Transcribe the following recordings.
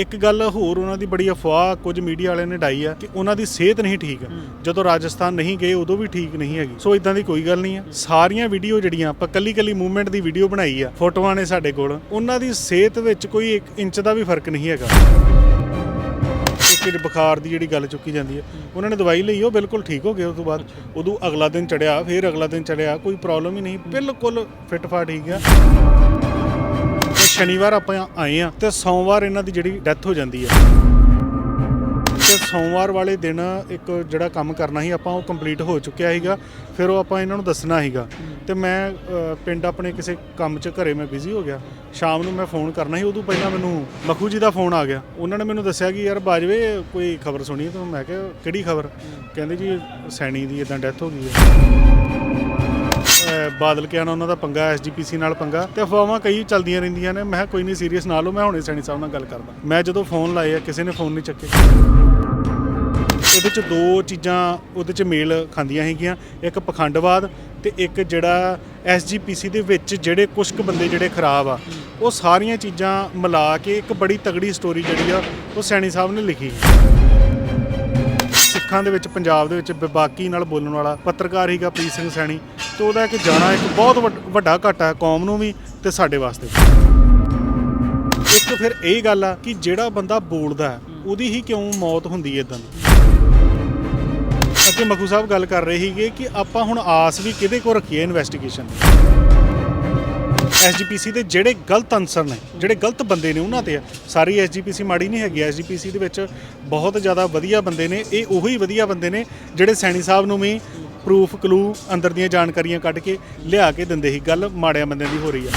ਇੱਕ ਗੱਲ ਹੋਰ ਉਹਨਾਂ ਦੀ ਬੜੀ ਅਫਵਾਹ ਕੁਝ ਮੀਡੀਆ ਵਾਲਿਆਂ ਨੇ ਡਾਈ ਆ ਕਿ ਉਹਨਾਂ ਦੀ ਸਿਹਤ ਨਹੀਂ ਠੀਕ। ਜਦੋਂ ਰਾਜਸਥਾਨ ਨਹੀਂ ਗਏ ਉਦੋਂ ਵੀ ਠੀਕ ਨਹੀਂ ਹੈਗੀ। ਸੋ ਇਦਾਂ ਦੀ ਕੋਈ ਗੱਲ ਨਹੀਂ ਆ। ਸਾਰੀਆਂ ਵੀਡੀਓ ਜਿਹੜੀਆਂ ਆਪਾਂ ਕੱਲੀ ਕੱਲੀ ਮੂਵਮੈਂਟ ਦੀ ਵੀਡੀਓ ਬਣਾਈ ਆ ਫੋਟੋਆਂ ਨੇ ਸਾਡੇ ਕੋਲ ਉਹਨਾਂ ਦੀ ਸਿਹਤ ਵਿੱਚ ਕੋਈ 1 ਇੰਚ ਦਾ ਵੀ ਫ਼ਰਕ ਨਹੀਂ ਹੈਗਾ। ਜਿਹੜੀ ਬੁਖਾਰ ਦੀ ਜਿਹੜੀ ਗੱਲ ਚੁੱਕੀ ਜਾਂਦੀ ਹੈ। ਉਹਨਾਂ ਨੇ ਦਵਾਈ ਲਈ ਉਹ ਬਿਲਕੁਲ ਠੀਕ ਹੋ ਗਏ ਉਸ ਤੋਂ ਬਾਅਦ। ਉਦੋਂ ਅਗਲਾ ਦਿਨ ਚੜਿਆ ਫਿਰ ਅਗਲਾ ਦਿਨ ਚੜਿਆ ਕੋਈ ਪ੍ਰੋਬਲਮ ਹੀ ਨਹੀਂ। ਬਿਲਕੁਲ ਫਿੱਟ ਫਾਟ ਠੀਕ ਆ। ਸ਼ਨੀਵਾਰ ਆਪਾਂ ਆਏ ਆ ਤੇ ਸੋਮਵਾਰ ਇਹਨਾਂ ਦੀ ਜਿਹੜੀ ਡੈਥ ਹੋ ਜਾਂਦੀ ਹੈ। ਤੇ ਸੋਮਵਾਰ ਵਾਲੇ ਦਿਨ ਇੱਕ ਜਿਹੜਾ ਕੰਮ ਕਰਨਾ ਸੀ ਆਪਾਂ ਉਹ ਕੰਪਲੀਟ ਹੋ ਚੁੱਕਿਆ ਸੀਗਾ ਫਿਰ ਉਹ ਆਪਾਂ ਇਹਨਾਂ ਨੂੰ ਦੱਸਣਾ ਸੀਗਾ। ਤੇ ਮੈਂ ਅ, ਪਿੰਡ ਆਪਣੇ ਕਿਸੇ ਕੰਮ 'ਚ ਘਰੇ ਮੈਂ ਬਿਜ਼ੀ ਹੋ ਗਿਆ। ਸ਼ਾਮ ਨੂੰ ਮੈਂ ਫੋਨ ਕਰਨਾ ਸੀ ਉਦੋਂ ਪਹਿਲਾਂ ਮੈਨੂੰ ਮਖੂ ਜੀ ਦਾ ਫੋਨ ਆ ਗਿਆ। ਉਹਨਾਂ ਨੇ ਮੈਨੂੰ ਦੱਸਿਆ ਕਿ ਯਾਰ ਬਾਜਵੇ ਕੋਈ ਖਬਰ ਸੁਣੀ ਤਾਂ? ਮੈਂ ਕਿਹਾ ਕਿਹੜੀ ਖਬਰ? ਕਹਿੰਦੇ ਜੀ ਸੈਣੀ ਦੀ ਇਦਾਂ ਡੈਥ ਹੋ ਗਈ ਹੈ। ਅਹ, ਬਾਦਲ ਕਿਆ ਨਾ, ਉਹਨਾਂ ਦਾ ਪੰਗਾ ਐਸਜੀਪੀਸੀ ਨਾਲ ਪੰਗਾ, ਤੇ ਅਫਵਾਹਾਂ ਕਈ ਚੱਲਦੀਆਂ ਰਹਿੰਦੀਆਂ ਨੇ। ਮੈਂ ਕਿਹਾ, ਕੋਈ ਨਹੀਂ ਸੀਰੀਅਸ ਨਾ ਲਓ ਮੈਂ ਹੁਣੇ ਸੈਣੀ ਸਾਹਿਬ ਨਾਲ ਗੱਲ ਕਰਦਾ। ਮੈਂ ਜਦੋਂ ਫੋਨ ਲਾਏ ਆ, ਕਿਸੇ ਨੇ ਫੋਨ ਨਹੀਂ ਚੱਕੇ। ਉਹਦੇ ਚ ਦੋ ਚੀਜ਼ਾਂ, ਉਹਦੇ ਚ ਮੇਲ ਖਾਂਦੀਆਂ ਹੈਗੀਆਂ। ਇੱਕ ਪਖੰਡਵਾਦ ਤੇ ਇੱਕ ਜਿਹੜਾ ਐਸਜੀਪੀਸੀ ਦੇ ਵਿੱਚ ਜਿਹੜੇ ਕੁਝ ਕੁ ਬੰਦੇ ਜਿਹੜੇ ਖਰਾਬ ਆ, ਉਹ ਸਾਰੀਆਂ ਚੀਜ਼ਾਂ ਮਿਲਾ ਕੇ ਇੱਕ ਬੜੀ ਤਗੜੀ ਸਟੋਰੀ ਜਿਹੜੀ ਆ, ਉਹ ਸੈਣੀ ਸਾਹਿਬ ਨੇ ਲਿਖੀ। ਅੱਖਾਂ ਦੇ ਵਿੱਚ, ਪੰਜਾਬ ਦੇ ਵਿੱਚ ਬੇਬਾਕੀ ਨਾਲ ਬੋਲਣ ਵਾਲਾ ਪੱਤਰਕਾਰ ਹੀਗਾ ਪ੍ਰੀਤ ਸਿੰਘ ਸੈਣੀ ਤੇ ਉਹਦਾ ਇੱਕ ਜਾਣਾ ਇੱਕ ਬਹੁਤ ਵੱਡ- ਵੱਡਾ ਘਾਟਾ ਹੈ ਕੌਮ ਨੂੰ ਵੀ ਤੇ ਸਾਡੇ ਵਾਸਤੇ ਇੱਕ ਫਿਰ ਇਹ ਗੱਲ ਆ ਕਿ ਜਿਹੜਾ ਬੰਦਾ ਬੋਲਦਾ ਉਹਦੀ ਹੀ ਕਿਉਂ ਮੌਤ ਹੁੰਦੀ ਹੈ ਇਦਾਂ ਦੀ? ਅੱਗੇ ਮਖੂ ਸਾਹਿਬ ਗੱਲ ਕਰ ਰਹੇ ਸੀਗੇ ਕਿ ਆਪਾਂ ਹੁਣ ਆਸ ਵੀ ਕਿਹਦੇ ਕੋਲ ਰੱਖੀਏ ਇਨਵੈਸਟੀਗੇਸ਼ਨ ਐਸਜੀਪੀਸੀ ਦੇ ਜਿਹੜੇ ਗਲਤ ਅਨਸਰ ਨੇ, ਜਿਹੜੇ ਗਲਤ ਬੰਦੇ ਨੇ ਉਹਨਾਂ ਤੇ ਆ। ਸਾਰੀ ਐਸਜੀਪੀਸੀ ਮਾੜੀ ਨਹੀਂ ਹੈਗੀ। ਐਸਜੀਪੀਸੀ ਦੇ ਵਿੱਚ ਬਹੁਤ ਜ਼ਿਆਦਾ ਵਧੀਆ ਬੰਦੇ ਨੇ। ਇਹ ਉਹੀ ਵਧੀਆ ਬੰਦੇ ਨੇ ਜਿਹੜੇ ਸੈਣੀ ਸਾਹਿਬ ਨੂੰ ਵੀ ਪ੍ਰੂਫ ਕਲੂ ਅੰਦਰ ਦੀਆਂ ਜਾਣਕਾਰੀਆਂ ਕੱਢ ਕੇ ਲਿਆ ਕੇ ਦਿੰਦੇ ਸੀ। ਗੱਲ ਮਾੜਿਆਂ ਬੰਦਿਆਂ ਦੀ ਹੋ ਰਹੀ ਆ।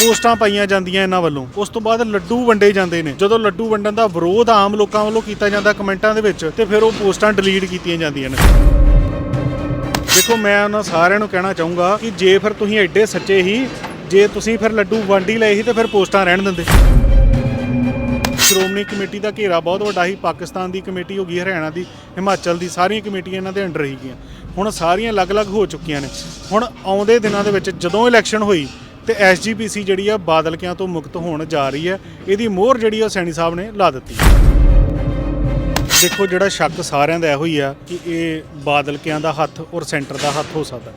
ਪੋਸਟਾਂ ਪਾਈਆਂ ਜਾਂਦੀਆਂ ਇਹਨਾਂ ਵੱਲੋਂ। ਉਸ ਤੋਂ ਬਾਅਦ ਲੱਡੂ ਵੰਡੇ ਜਾਂਦੇ ਨੇ। ਜਦੋਂ ਲੱਡੂ ਵੰਡਣ ਦਾ ਵਿਰੋਧ ਆਮ ਲੋਕਾਂ ਵੱਲੋਂ ਕੀਤਾ ਜਾਂਦਾ ਕਮੈਂਟਾਂ ਦੇ ਵਿੱਚ, ਤੇ ਫਿਰ ਉਹ ਪੋਸਟਾਂ ਡਿਲੀਟ ਕੀਤੀਆਂ ਜਾਂਦੀਆਂ ਨੇ। ਦੇਖੋ, ਮੈਂ ਉਹਨਾਂ ਸਾਰਿਆਂ ਨੂੰ ਕਹਿਣਾ ਚਾਹੂੰਗਾ ਕਿ ਜੇ ਫਿਰ ਤੁਸੀਂ ਐਡੇ ਸੱਚੇ ਹੀ, ਜੇ ਤੁਸੀਂ ਫਿਰ ਲੱਡੂ ਵੰਡ ਲਏ ਸੀ ਤੇ ਫਿਰ ਪੋਸਟਾਂ ਰਹਿਣ ਦਿੰਦੇ। ਸ਼੍ਰੋਮਣੀ ਕਮੇਟੀ ਦਾ ਘੇਰਾ ਬਹੁਤ ਵੱਡਾ ਸੀ, ਪਾਕਿਸਤਾਨ ਦੀ ਕਮੇਟੀ ਹੋ ਗਈ, ਹਰਿਆਣਾ ਦੀ, ਹਿਮਾਚਲ ਦੀ, ਸਾਰੀਆਂ ਕਮੇਟੀਆਂ ਇਹਨਾਂ ਦੇ ਅੰਡਰ ਹੀ ਗਈਆਂ। ਹੁਣ ਸਾਰੀਆਂ ਅਲੱਗ-ਅਲੱਗ ਹੋ ਚੁੱਕੀਆਂ ਨੇ। ਹੁਣ ਆਉਂਦੇ ਦਿਨਾਂ ਦੇ ਵਿੱਚ ਜਦੋਂ ਇਲੈਕਸ਼ਨ ਹੋਈ ਤੇ ਐਸਜੀਪੀਸੀ ਜਿਹੜੀ ਆ ਬਾਦਲਕਿਆਂ ਤੋਂ ਮੁਕਤ ਹੋਣ ਜਾ ਰਹੀ ਹੈ, ਇਹਦੀ ਮੋਹਰ ਜਿਹੜੀ ਆ ਸੈਣੀ ਸਾਹਿਬ ਨੇ ਲਾ ਦਿੱਤੀ। ਦੇਖੋ ਜਿਹੜਾ ਸ਼ੱਕ ਸਾਰਿਆਂ ਦਾ ਇਹੋ ਹੀ ਆ ਕਿ ਇਹ ਬਾਦਲਕਿਆਂ ਦਾ ਹੱਥ ਔਰ ਸੈਂਟਰ ਦਾ ਹੱਥ ਹੋ ਸਕਦਾ।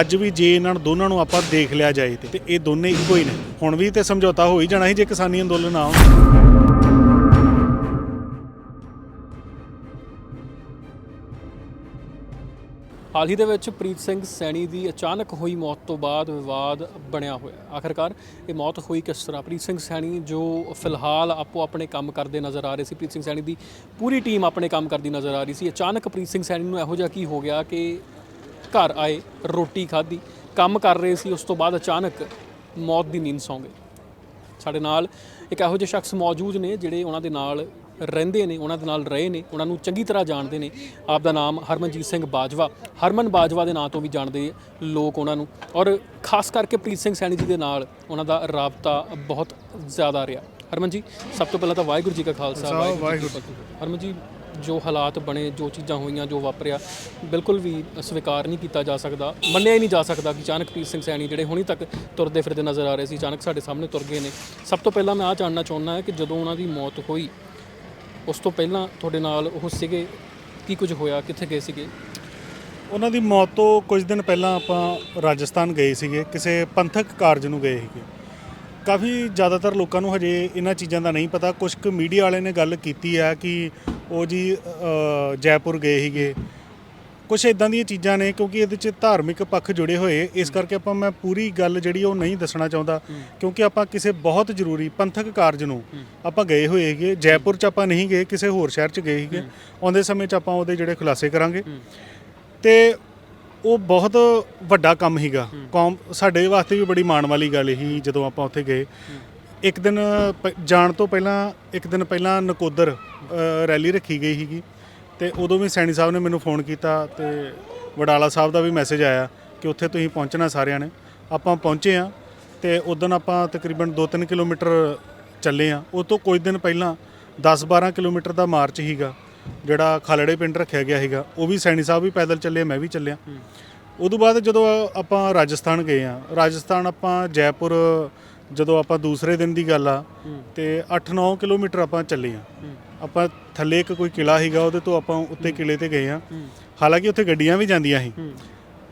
ਅੱਜ ਵੀ ਜੇ ਇਹਨਾਂ ਨੂੰ ਦੋਨਾਂ ਨੂੰ ਆਪਾਂ ਦੇਖ ਲਿਆ ਜਾਏ ਤੇ- ਇਹ ਦੋਨੇ ਇੱਕੋ ਹੀ ਨੇ। ਹੁਣ ਵੀ ਤੇ ਸਮਝੌਤਾ ਹੋ ਹੀ ਜਾਣਾ ਸੀ ਜੇ ਕਿਸਾਨੀ ਅੰਦੋਲਨ ਨਾ ਹੋਣ। ਹਾਲ ਹੀ ਦੇ ਵਿੱਚ ਪ੍ਰੀਤ ਸਿੰਘ ਸੈਣੀ ਦੀ ਅਚਾਨਕ ਹੋਈ ਮੌਤ ਤੋਂ ਬਾਅਦ ਵਿਵਾਦ ਬਣਿਆ ਹੋਇਆ। ਆਖਰਕਾਰ ਇਹ ਮੌਤ ਹੋਈ ਕਿਸ ਤਰ੍ਹਾਂ? ਪ੍ਰੀਤ ਸਿੰਘ ਸੈਣੀ ਜੋ ਫਿਲਹਾਲ ਆਪੋ ਆਪਣੇ ਕੰਮ ਕਰਦੇ ਨਜ਼ਰ ਆ ਰਹੇ ਸੀ, ਪ੍ਰੀਤ ਸਿੰਘ ਸੈਣੀ ਦੀ ਪੂਰੀ ਟੀਮ ਆਪਣੇ ਕੰਮ ਕਰਦੀ ਨਜ਼ਰ ਆ ਰਹੀ ਸੀ। ਅਚਾਨਕ ਪ੍ਰੀਤ ਸਿੰਘ ਸੈਣੀ ਨੂੰ ਇਹੋ ਜਿਹਾ ਕੀ ਹੋ ਗਿਆ ਕਿ ਘਰ ਆਏ, ਰੋਟੀ ਖਾਧੀ, ਕੰਮ ਕਰ ਰਹੇ ਸੀ, ਉਸ ਤੋਂ ਬਾਅਦ ਅਚਾਨਕ ਮੌਤ ਦੀ ਨੀਂਦ ਸੌਂ ਗਏ ਸਾਡੇ ਨਾਲ ਇੱਕ ਇਹੋ ਜਿਹੇ ਸ਼ਖਸ ਮੌਜੂਦ ਨੇ ਜਿਹੜੇ ਉਹਨਾਂ ਦੇ ਨਾਲ ਰਹਿੰਦੇ ਨੇ ਉਹਨਾਂ ਦੇ ਨਾਲ ਰਹੇ ਨੇ ਉਹਨਾਂ ਨੂੰ ਚੰਗੀ ਤਰ੍ਹਾਂ ਜਾਣਦੇ ਨੇ। ਆਪ ਦਾ ਨਾਮ ਹਰਮਨਜੀਤ ਸਿੰਘ ਬਾਜਵਾ। ਹਰਮਨ ਬਾਜਵਾ ਦੇ ਨਾਂ ਤੋਂ ਵੀ ਜਾਣਦੇ ਲੋਕ ਉਹਨਾਂ ਨੂੰ। ਔਰ ਖਾਸ ਕਰਕੇ ਪ੍ਰੀਤ ਸਿੰਘ ਸੈਣੀ ਜੀ ਦੇ ਨਾਲ ਉਹਨਾਂ ਦਾ ਰਾਬਤਾ ਬਹੁਤ ਜ਼ਿਆਦਾ ਰਿਹਾ। ਹਰਮਨ ਜੀ ਸਭ ਤੋਂ ਪਹਿਲਾਂ ਤਾਂ ਵਾਹਿਗੁਰੂ ਜੀ ਕਾ ਖਾਲਸਾ ਵਾਹਿਗੁਰੂ ਜੀ ਕੀ ਫਤਿਹ। ਹਰਮਨ ਜੀ ਜੋ ਹਾਲਾਤ ਬਣੇ ਜੋ ਚੀਜ਼ਾਂ ਹੋਈਆਂ ਜੋ ਵਾਪਰਿਆ ਬਿਲਕੁਲ ਵੀ ਸਵੀਕਾਰ ਨਹੀਂ ਕੀਤਾ ਜਾ ਸਕਦਾ ਮੰਨਿਆ ਹੀ ਨਹੀਂ ਜਾ ਸਕਦਾ ਕਿ ਅਚਾਨਕ ਪ੍ਰੀਤ ਸਿੰਘ ਸੈਣੀ ਜਿਹੜੇ ਹੁਣੀ ਤੱਕ ਤੁਰਦੇ ਫਿਰਦੇ ਨਜ਼ਰ ਆ ਰਹੇ ਸੀ ਅਚਾਨਕ ਸਾਡੇ ਸਾਹਮਣੇ ਤੁਰ ਗਏ ਨੇ। ਸਭ ਤੋਂ ਪਹਿਲਾਂ ਮੈਂ ਆ ਜਾਣਨਾ ਚਾਹੁੰਦਾ ਹਾਂ ਕਿ ਜਦੋਂ ਉਹਨਾਂ ਦੀ ਮੌਤ ਹੋਈ ਉਸ ਤੋਂ ਪਹਿਲਾਂ ਤੁਹਾਡੇ ਨਾਲ ਉਹ ਸੀਗੇ? ਕੀ ਕੁਝ ਹੋਇਆ? ਕਿੱਥੇ ਗਏ ਸੀਗੇ? ਉਹਨਾਂ ਦੀ ਮੌਤ ਤੋਂ ਕੁਝ ਦਿਨ ਪਹਿਲਾਂ ਆਪਾਂ ਰਾਜਸਥਾਨ ਗਏ ਸੀਗੇ। ਕਿਸੇ ਪੰਥਕ ਕਾਰਜ ਨੂੰ ਗਏ ਸੀਗੇ। ਕਾਫੀ ਜ਼ਿਆਦਾਤਰ ਲੋਕਾਂ ਨੂੰ ਹਜੇ ਇਹਨਾਂ ਚੀਜ਼ਾਂ ਦਾ ਨਹੀਂ ਪਤਾ। ਕੁਝ ਕੁ ਮੀਡੀਆ ਵਾਲੇ ਨੇ ਗੱਲ ਕੀਤੀ ਆ ਕਿ ਉਹ ਜੀ ਅ, ਜੈਪੁਰ ਗਏ ਸੀਗੇ। ਕੁਝ ਇਦਾਂ ਦੀਆਂ ਚੀਜ਼ਾਂ ਨੇ ਕਿਉਂਕਿ ਇਹਦੇ 'ਚ ਧਾਰਮਿਕ ਪੱਖ ਜੁੜੇ ਹੋਏ। ਇਸ ਕਰਕੇ ਆਪਾਂ ਮੈਂ ਪੂਰੀ ਗੱਲ ਜਿਹੜੀ ਉਹ ਨਹੀਂ ਦੱਸਣਾ ਚਾਹੁੰਦਾ। ਕਿਉਂਕਿ ਆਪਾਂ ਕਿਸੇ ਬਹੁਤ ਜ਼ਰੂਰੀ ਪੰਥਕ ਕਾਰਜ ਨੂੰ ਆਪਾਂ ਗਏ ਹੋਏ ਹੈਗੇ। ਜੈਪੁਰ 'ਚ ਆਪਾਂ ਨਹੀਂ ਗਏ ਕਿਸੇ ਹੋਰ ਸ਼ਹਿਰ 'ਚ ਗਏ ਸੀਗੇ ਆਉਂਦੇ ਸਮੇਂ 'ਚ ਆਪਾਂ ਉਹਦੇ ਜਿਹੜੇ ਖੁਲਾਸੇ ਕਰਾਂਗੇ। ਤੇ ਉਹ ਬਹੁਤ ਵੱਡਾ ਕੰਮ ਹੀਗਾ। ਕੌਮ ਸਾਡੇ ਵਾਸਤੇ ਵੀ ਬੜੀ ਮਾਣ ਵਾਲੀ ਗੱਲ ਸੀ ਜਦੋਂ ਆਪਾਂ ਉੱਥੇ ਗਏ। ਇੱਕ ਦਿਨ ਜਾਣ ਤੋਂ ਪਹਿਲਾਂ ਇੱਕ ਦਿਨ ਪਹਿਲਾਂ ਨਕੋਦਰ ਰੈਲੀ ਰੱਖੀ ਗਈ ਸੀਗੀ। ਤੇ ਉਦੋਂ ਵੀ ਸੈਣੀ ਸਾਹਿਬ ਨੇ ਮੈਨੂੰ ਫੋਨ ਕੀਤਾ ਤੇ ਵਡਾਲਾ ਸਾਹਿਬ ਦਾ ਵੀ ਮੈਸੇਜ ਆਇਆ ਕਿ ਉੱਥੇ ਤੁਸੀਂ ਪਹੁੰਚਣਾ ਸਾਰਿਆਂ ਨੇ। ਆਪਾਂ ਪਹੁੰਚੇ ਆ ਤੇ ਉਦੋਂ ਆਪਾਂ ਤਕਰੀਬਨ 2-3 ਕਿਲੋਮੀਟਰ ਚੱਲੇ ਆ ਉਹ ਤੋਂ ਕੁਝ ਦਿਨ ਪਹਿਲਾਂ 10-12 ਕਿਲੋਮੀਟਰ ਦਾ ਮਾਰਚ ਹੀਗਾ ਜਿਹੜਾ ਖਾਲੜੇ ਪਿੰਡ ਰੱਖਿਆ ਗਿਆ ਸੀਗਾ ਉਹ ਵੀ ਸੈਣੀ ਸਾਹਿਬ ਵੀ ਪੈਦਲ ਚੱਲੇ ਮੈਂ ਵੀ ਚੱਲਿਆ। ਉਦੋਂ ਬਾਅਦ ਜਦੋਂ ਆਪਾਂ ਰਾਜਸਥਾਨ ਗਏ ਆ ਰਾਜਸਥਾਨ ਆਪਾਂ ਜੈਪੁਰ ਜਦੋਂ ਆਪਾਂ ਦੂਸਰੇ ਦਿਨ ਦੀ ਗੱਲ ਆ ਤੇ 8-9 ਕਿਲੋਮੀਟਰ ਆਪਾਂ ਚੱਲੇ ਆ ਆਪਾਂ ਥੱਲੇ ਇੱਕ ਕੋਈ ਕਿਲਾ ਸੀਗਾ ਉਹਦੇ ਤੋਂ ਆਪਾਂ ਉੱਤੇ ਕਿਲੇ ਤੇ ਗਏ ਆ ਹੂੰ। ਹਾਲਾਂਕਿ ਉੱਥੇ ਗੱਡੀਆਂ ਵੀ ਜਾਂਦੀਆਂ ਸੀ।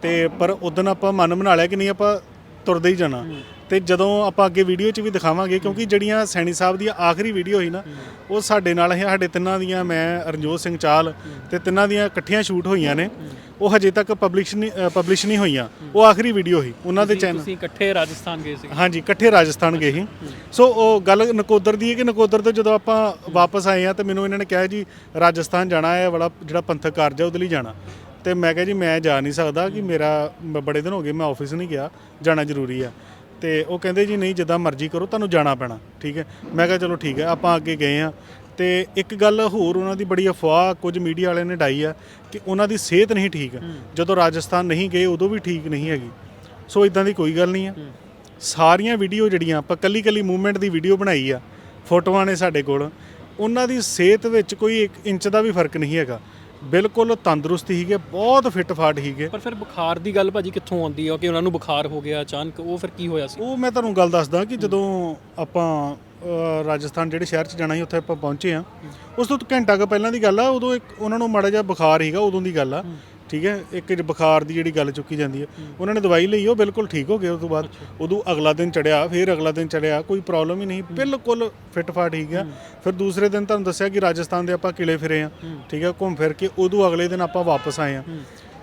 ਤੇ ਪਰ ਉਦੋਂ ਆਪਾਂ ਮਨ ਬਣਾ ਲਿਆ ਕਿ ਨਹੀਂ ਆਪਾਂ ਤੁਰਦੇ ਹੀ ਜਾਣਾ। ਤੇ ਜਦੋਂ ਆਪਾਂ ਅੱਗੇ ਵੀਡੀਓ 'ਚ ਵੀ ਦਿਖਾਵਾਂਗੇ ਕਿਉਂਕਿ ਜਿਹੜੀਆਂ ਸੈਣੀ ਸਾਹਿਬ ਦੀ ਆਖਰੀ ਵੀਡੀਓ ਸੀ ਨਾ ਉਹ ਸਾਡੇ ਨਾਲ ਹੈ ਸਾਡੇ ਤਿੰਨਾਂ ਦੀਆਂ ਮੈਂ ਰਣਜੋਤ ਸਿੰਘ ਚਾਲ ਤੇ ਤਿੰਨਾਂ ਦੀਆਂ ਇਕੱਠੀਆਂ ਸ਼ੂਟ ਹੋਈਆਂ ਨੇ। ਉਹ ਹਜੇ ਤੱਕ ਪਬਲਿਸ਼ ਨਹੀਂ ਪਬਲਿਸ਼ ਨਹੀਂ ਹੋਈਆਂ। ਉਹ ਆਖਰੀ ਵੀਡੀਓ ਸੀ ਉਹਨਾਂ ਦੇ ਚੈਨਲ ਤੁਸੀਂ ਇਕੱਠੇ ਰਾਜਸਥਾਨ ਗਏ ਸੀ। ਹਾਂਜੀ ਇਕੱਠੇ ਰਾਜਸਥਾਨ ਗਏ ਸੀ। ਸੋ ਉਹ ਗੱਲ ਨਕੋਦਰ ਦੀ ਹੈ ਕਿ ਨਕੋਦਰ ਤੋਂ ਜਦੋਂ ਆਪਾਂ ਵਾਪਸ ਆਏ ਆ ਤੇ ਮੈਨੂੰ ਇਹਨਾਂ ਨੇ ਕਿਹਾ ਜੀ ਰਾਜਸਥਾਨ ਜਾਣਾ ਹੈ ਬੜਾ ਜਿਹੜਾ ਪੰਥਕ ਕਾਰਜ ਹੈ ਉਹਦੇ ਲਈ ਜਾਣਾ। ਤੇ ਮੈਂ ਕਿਹਾ ਜੀ ਮੈਂ ਜਾ ਨਹੀਂ ਸਕਦਾ ਕਿ ਮੇਰਾ ਬੜੇ ਦਿਨ ਹੋ ਗਏ ਮੈਂ ਆਫਿਸ ਨਹੀਂ ਗਿਆ ਜਾਣਾ ਜ਼ਰੂਰੀ ਆ ਤੇ ਉਹ ਕਹਿੰਦੇ ਜੀ ਨਹੀਂ ਜਿੱਦਾਂ ਮਰਜ਼ੀ ਕਰੋ ਤੁਹਾਨੂੰ ਜਾਣਾ ਪੈਣਾ ਠੀਕ ਹੈ? ਮੈਂ ਕਿਹਾ ਚਲੋ ਠੀਕ ਹੈ ਆਪਾਂ ਅੱਗੇ ਗਏ ਆ ਤੇ ਇੱਕ ਗੱਲ ਹੋਰ ਉਹਨਾਂ ਦੀ ਬੜੀ ਅਫਵਾਹ ਕੁਝ ਮੀਡੀਆ ਵਾਲਿਆਂ ਨੇ ਡਾਈ ਆ ਕਿ ਉਹਨਾਂ ਦੀ ਸਿਹਤ ਨਹੀਂ ਠੀਕ ਜਦੋਂ ਰਾਜਸਥਾਨ ਨਹੀਂ ਗਏ ਉਦੋਂ ਵੀ ਠੀਕ ਨਹੀਂ ਹੈਗੀ। ਸੋ ਇਦਾਂ ਦੀ ਕੋਈ ਗੱਲ ਨਹੀਂ ਆ। ਸਾਰੀਆਂ ਵੀਡੀਓ ਜਿਹੜੀਆਂ ਆਪਾਂ ਕੱਲੀ ਕੱਲੀ ਮੂਵਮੈਂਟ ਦੀ ਵੀਡੀਓ ਬਣਾਈ ਆ ਫੋਟੋਆਂ ਨੇ ਸਾਡੇ ਕੋਲ ਉਹਨਾਂ ਦੀ ਸਿਹਤ ਵਿੱਚ ਕੋਈ 1 ਇੰਚ ਦਾ ਵੀ ਫ਼ਰਕ ਨਹੀਂ ਹੈਗਾ। ਬਿਲਕੁਲ ਤੰਦਰੁਸਤ ਹੀਗੇ ਬਹੁਤ ਫਿੱਟ ਫਾਟ ਹੀਗੇ। ਪਰ ਫਿਰ ਬੁਖਾਰ ਦੀ ਗੱਲ ਭਾਜੀ ਕਿੱਥੋਂ ਆਉਂਦੀ ਹੈ ਕਿ ਉਹਨਾਂ ਨੂੰ ਬੁਖਾਰ ਹੋ ਗਿਆ ਅਚਾਨਕ ਉਹ ਫਿਰ ਕੀ ਹੋਇਆ ਸੀ? ਉਹ ਮੈਂ ਤੁਹਾਨੂੰ ਗੱਲ ਦੱਸਦਾ ਕਿ ਜਦੋਂ ਆਪਾਂ ਰਾਜਸਥਾਨ ਜਿਹੜੇ ਸ਼ਹਿਰ 'ਚ ਜਾਣਾ ਸੀ ਉੱਥੇ ਆਪਾਂ ਪਹੁੰਚੇ ਆ ਉਸ ਤੋਂ ਘੰਟਾ ਕੁ ਪਹਿਲਾਂ ਦੀ ਗੱਲ ਆ ਉਦੋਂ ਇੱਕ ਉਹਨਾਂ ਨੂੰ ਮਾੜਾ ਜਿਹਾ ਬੁਖਾਰ ਹੀਗਾ ਉਦੋਂ ਦੀ ਗੱਲ ਆ। ਠੀਕ ਹੈ ਇੱਕ ਬੁਖਾਰ ਦੀ ਜਿਹੜੀ ਗੱਲ ਚੁੱਕੀ ਜਾਂਦੀ ਹੈ ਉਹਨਾਂ ਨੇ ਦਵਾਈ ਲਈ ਉਹ ਬਿਲਕੁਲ ਠੀਕ ਹੋ ਗਏ ਉਸ ਤੋਂ ਬਾਅਦ ਉਦੋਂ ਅਗਲਾ ਦਿਨ ਚੜਿਆ ਫਿਰ ਅਗਲਾ ਦਿਨ ਚੜਿਆ ਕੋਈ ਪ੍ਰੋਬਲਮ ਹੀ ਨਹੀਂ ਬਿਲਕੁਲ ਫਿੱਟ ਫਾਟ ਠੀਕ ਆ ਫਿਰ ਦੂਸਰੇ ਦਿਨ ਤੁਹਾਨੂੰ ਦੱਸਿਆ ਕਿ ਰਾਜਸਥਾਨ ਦੇ ਆਪਾਂ ਕਿਲੇ ਫਿਰੇ ਆ ਠੀਕ ਹੈ ਘੁੰਮ ਫਿਰ ਕੇ ਉਦੋਂ ਅਗਲੇ ਦਿਨ ਆਪਾਂ ਵਾਪਸ ਆਏ ਆ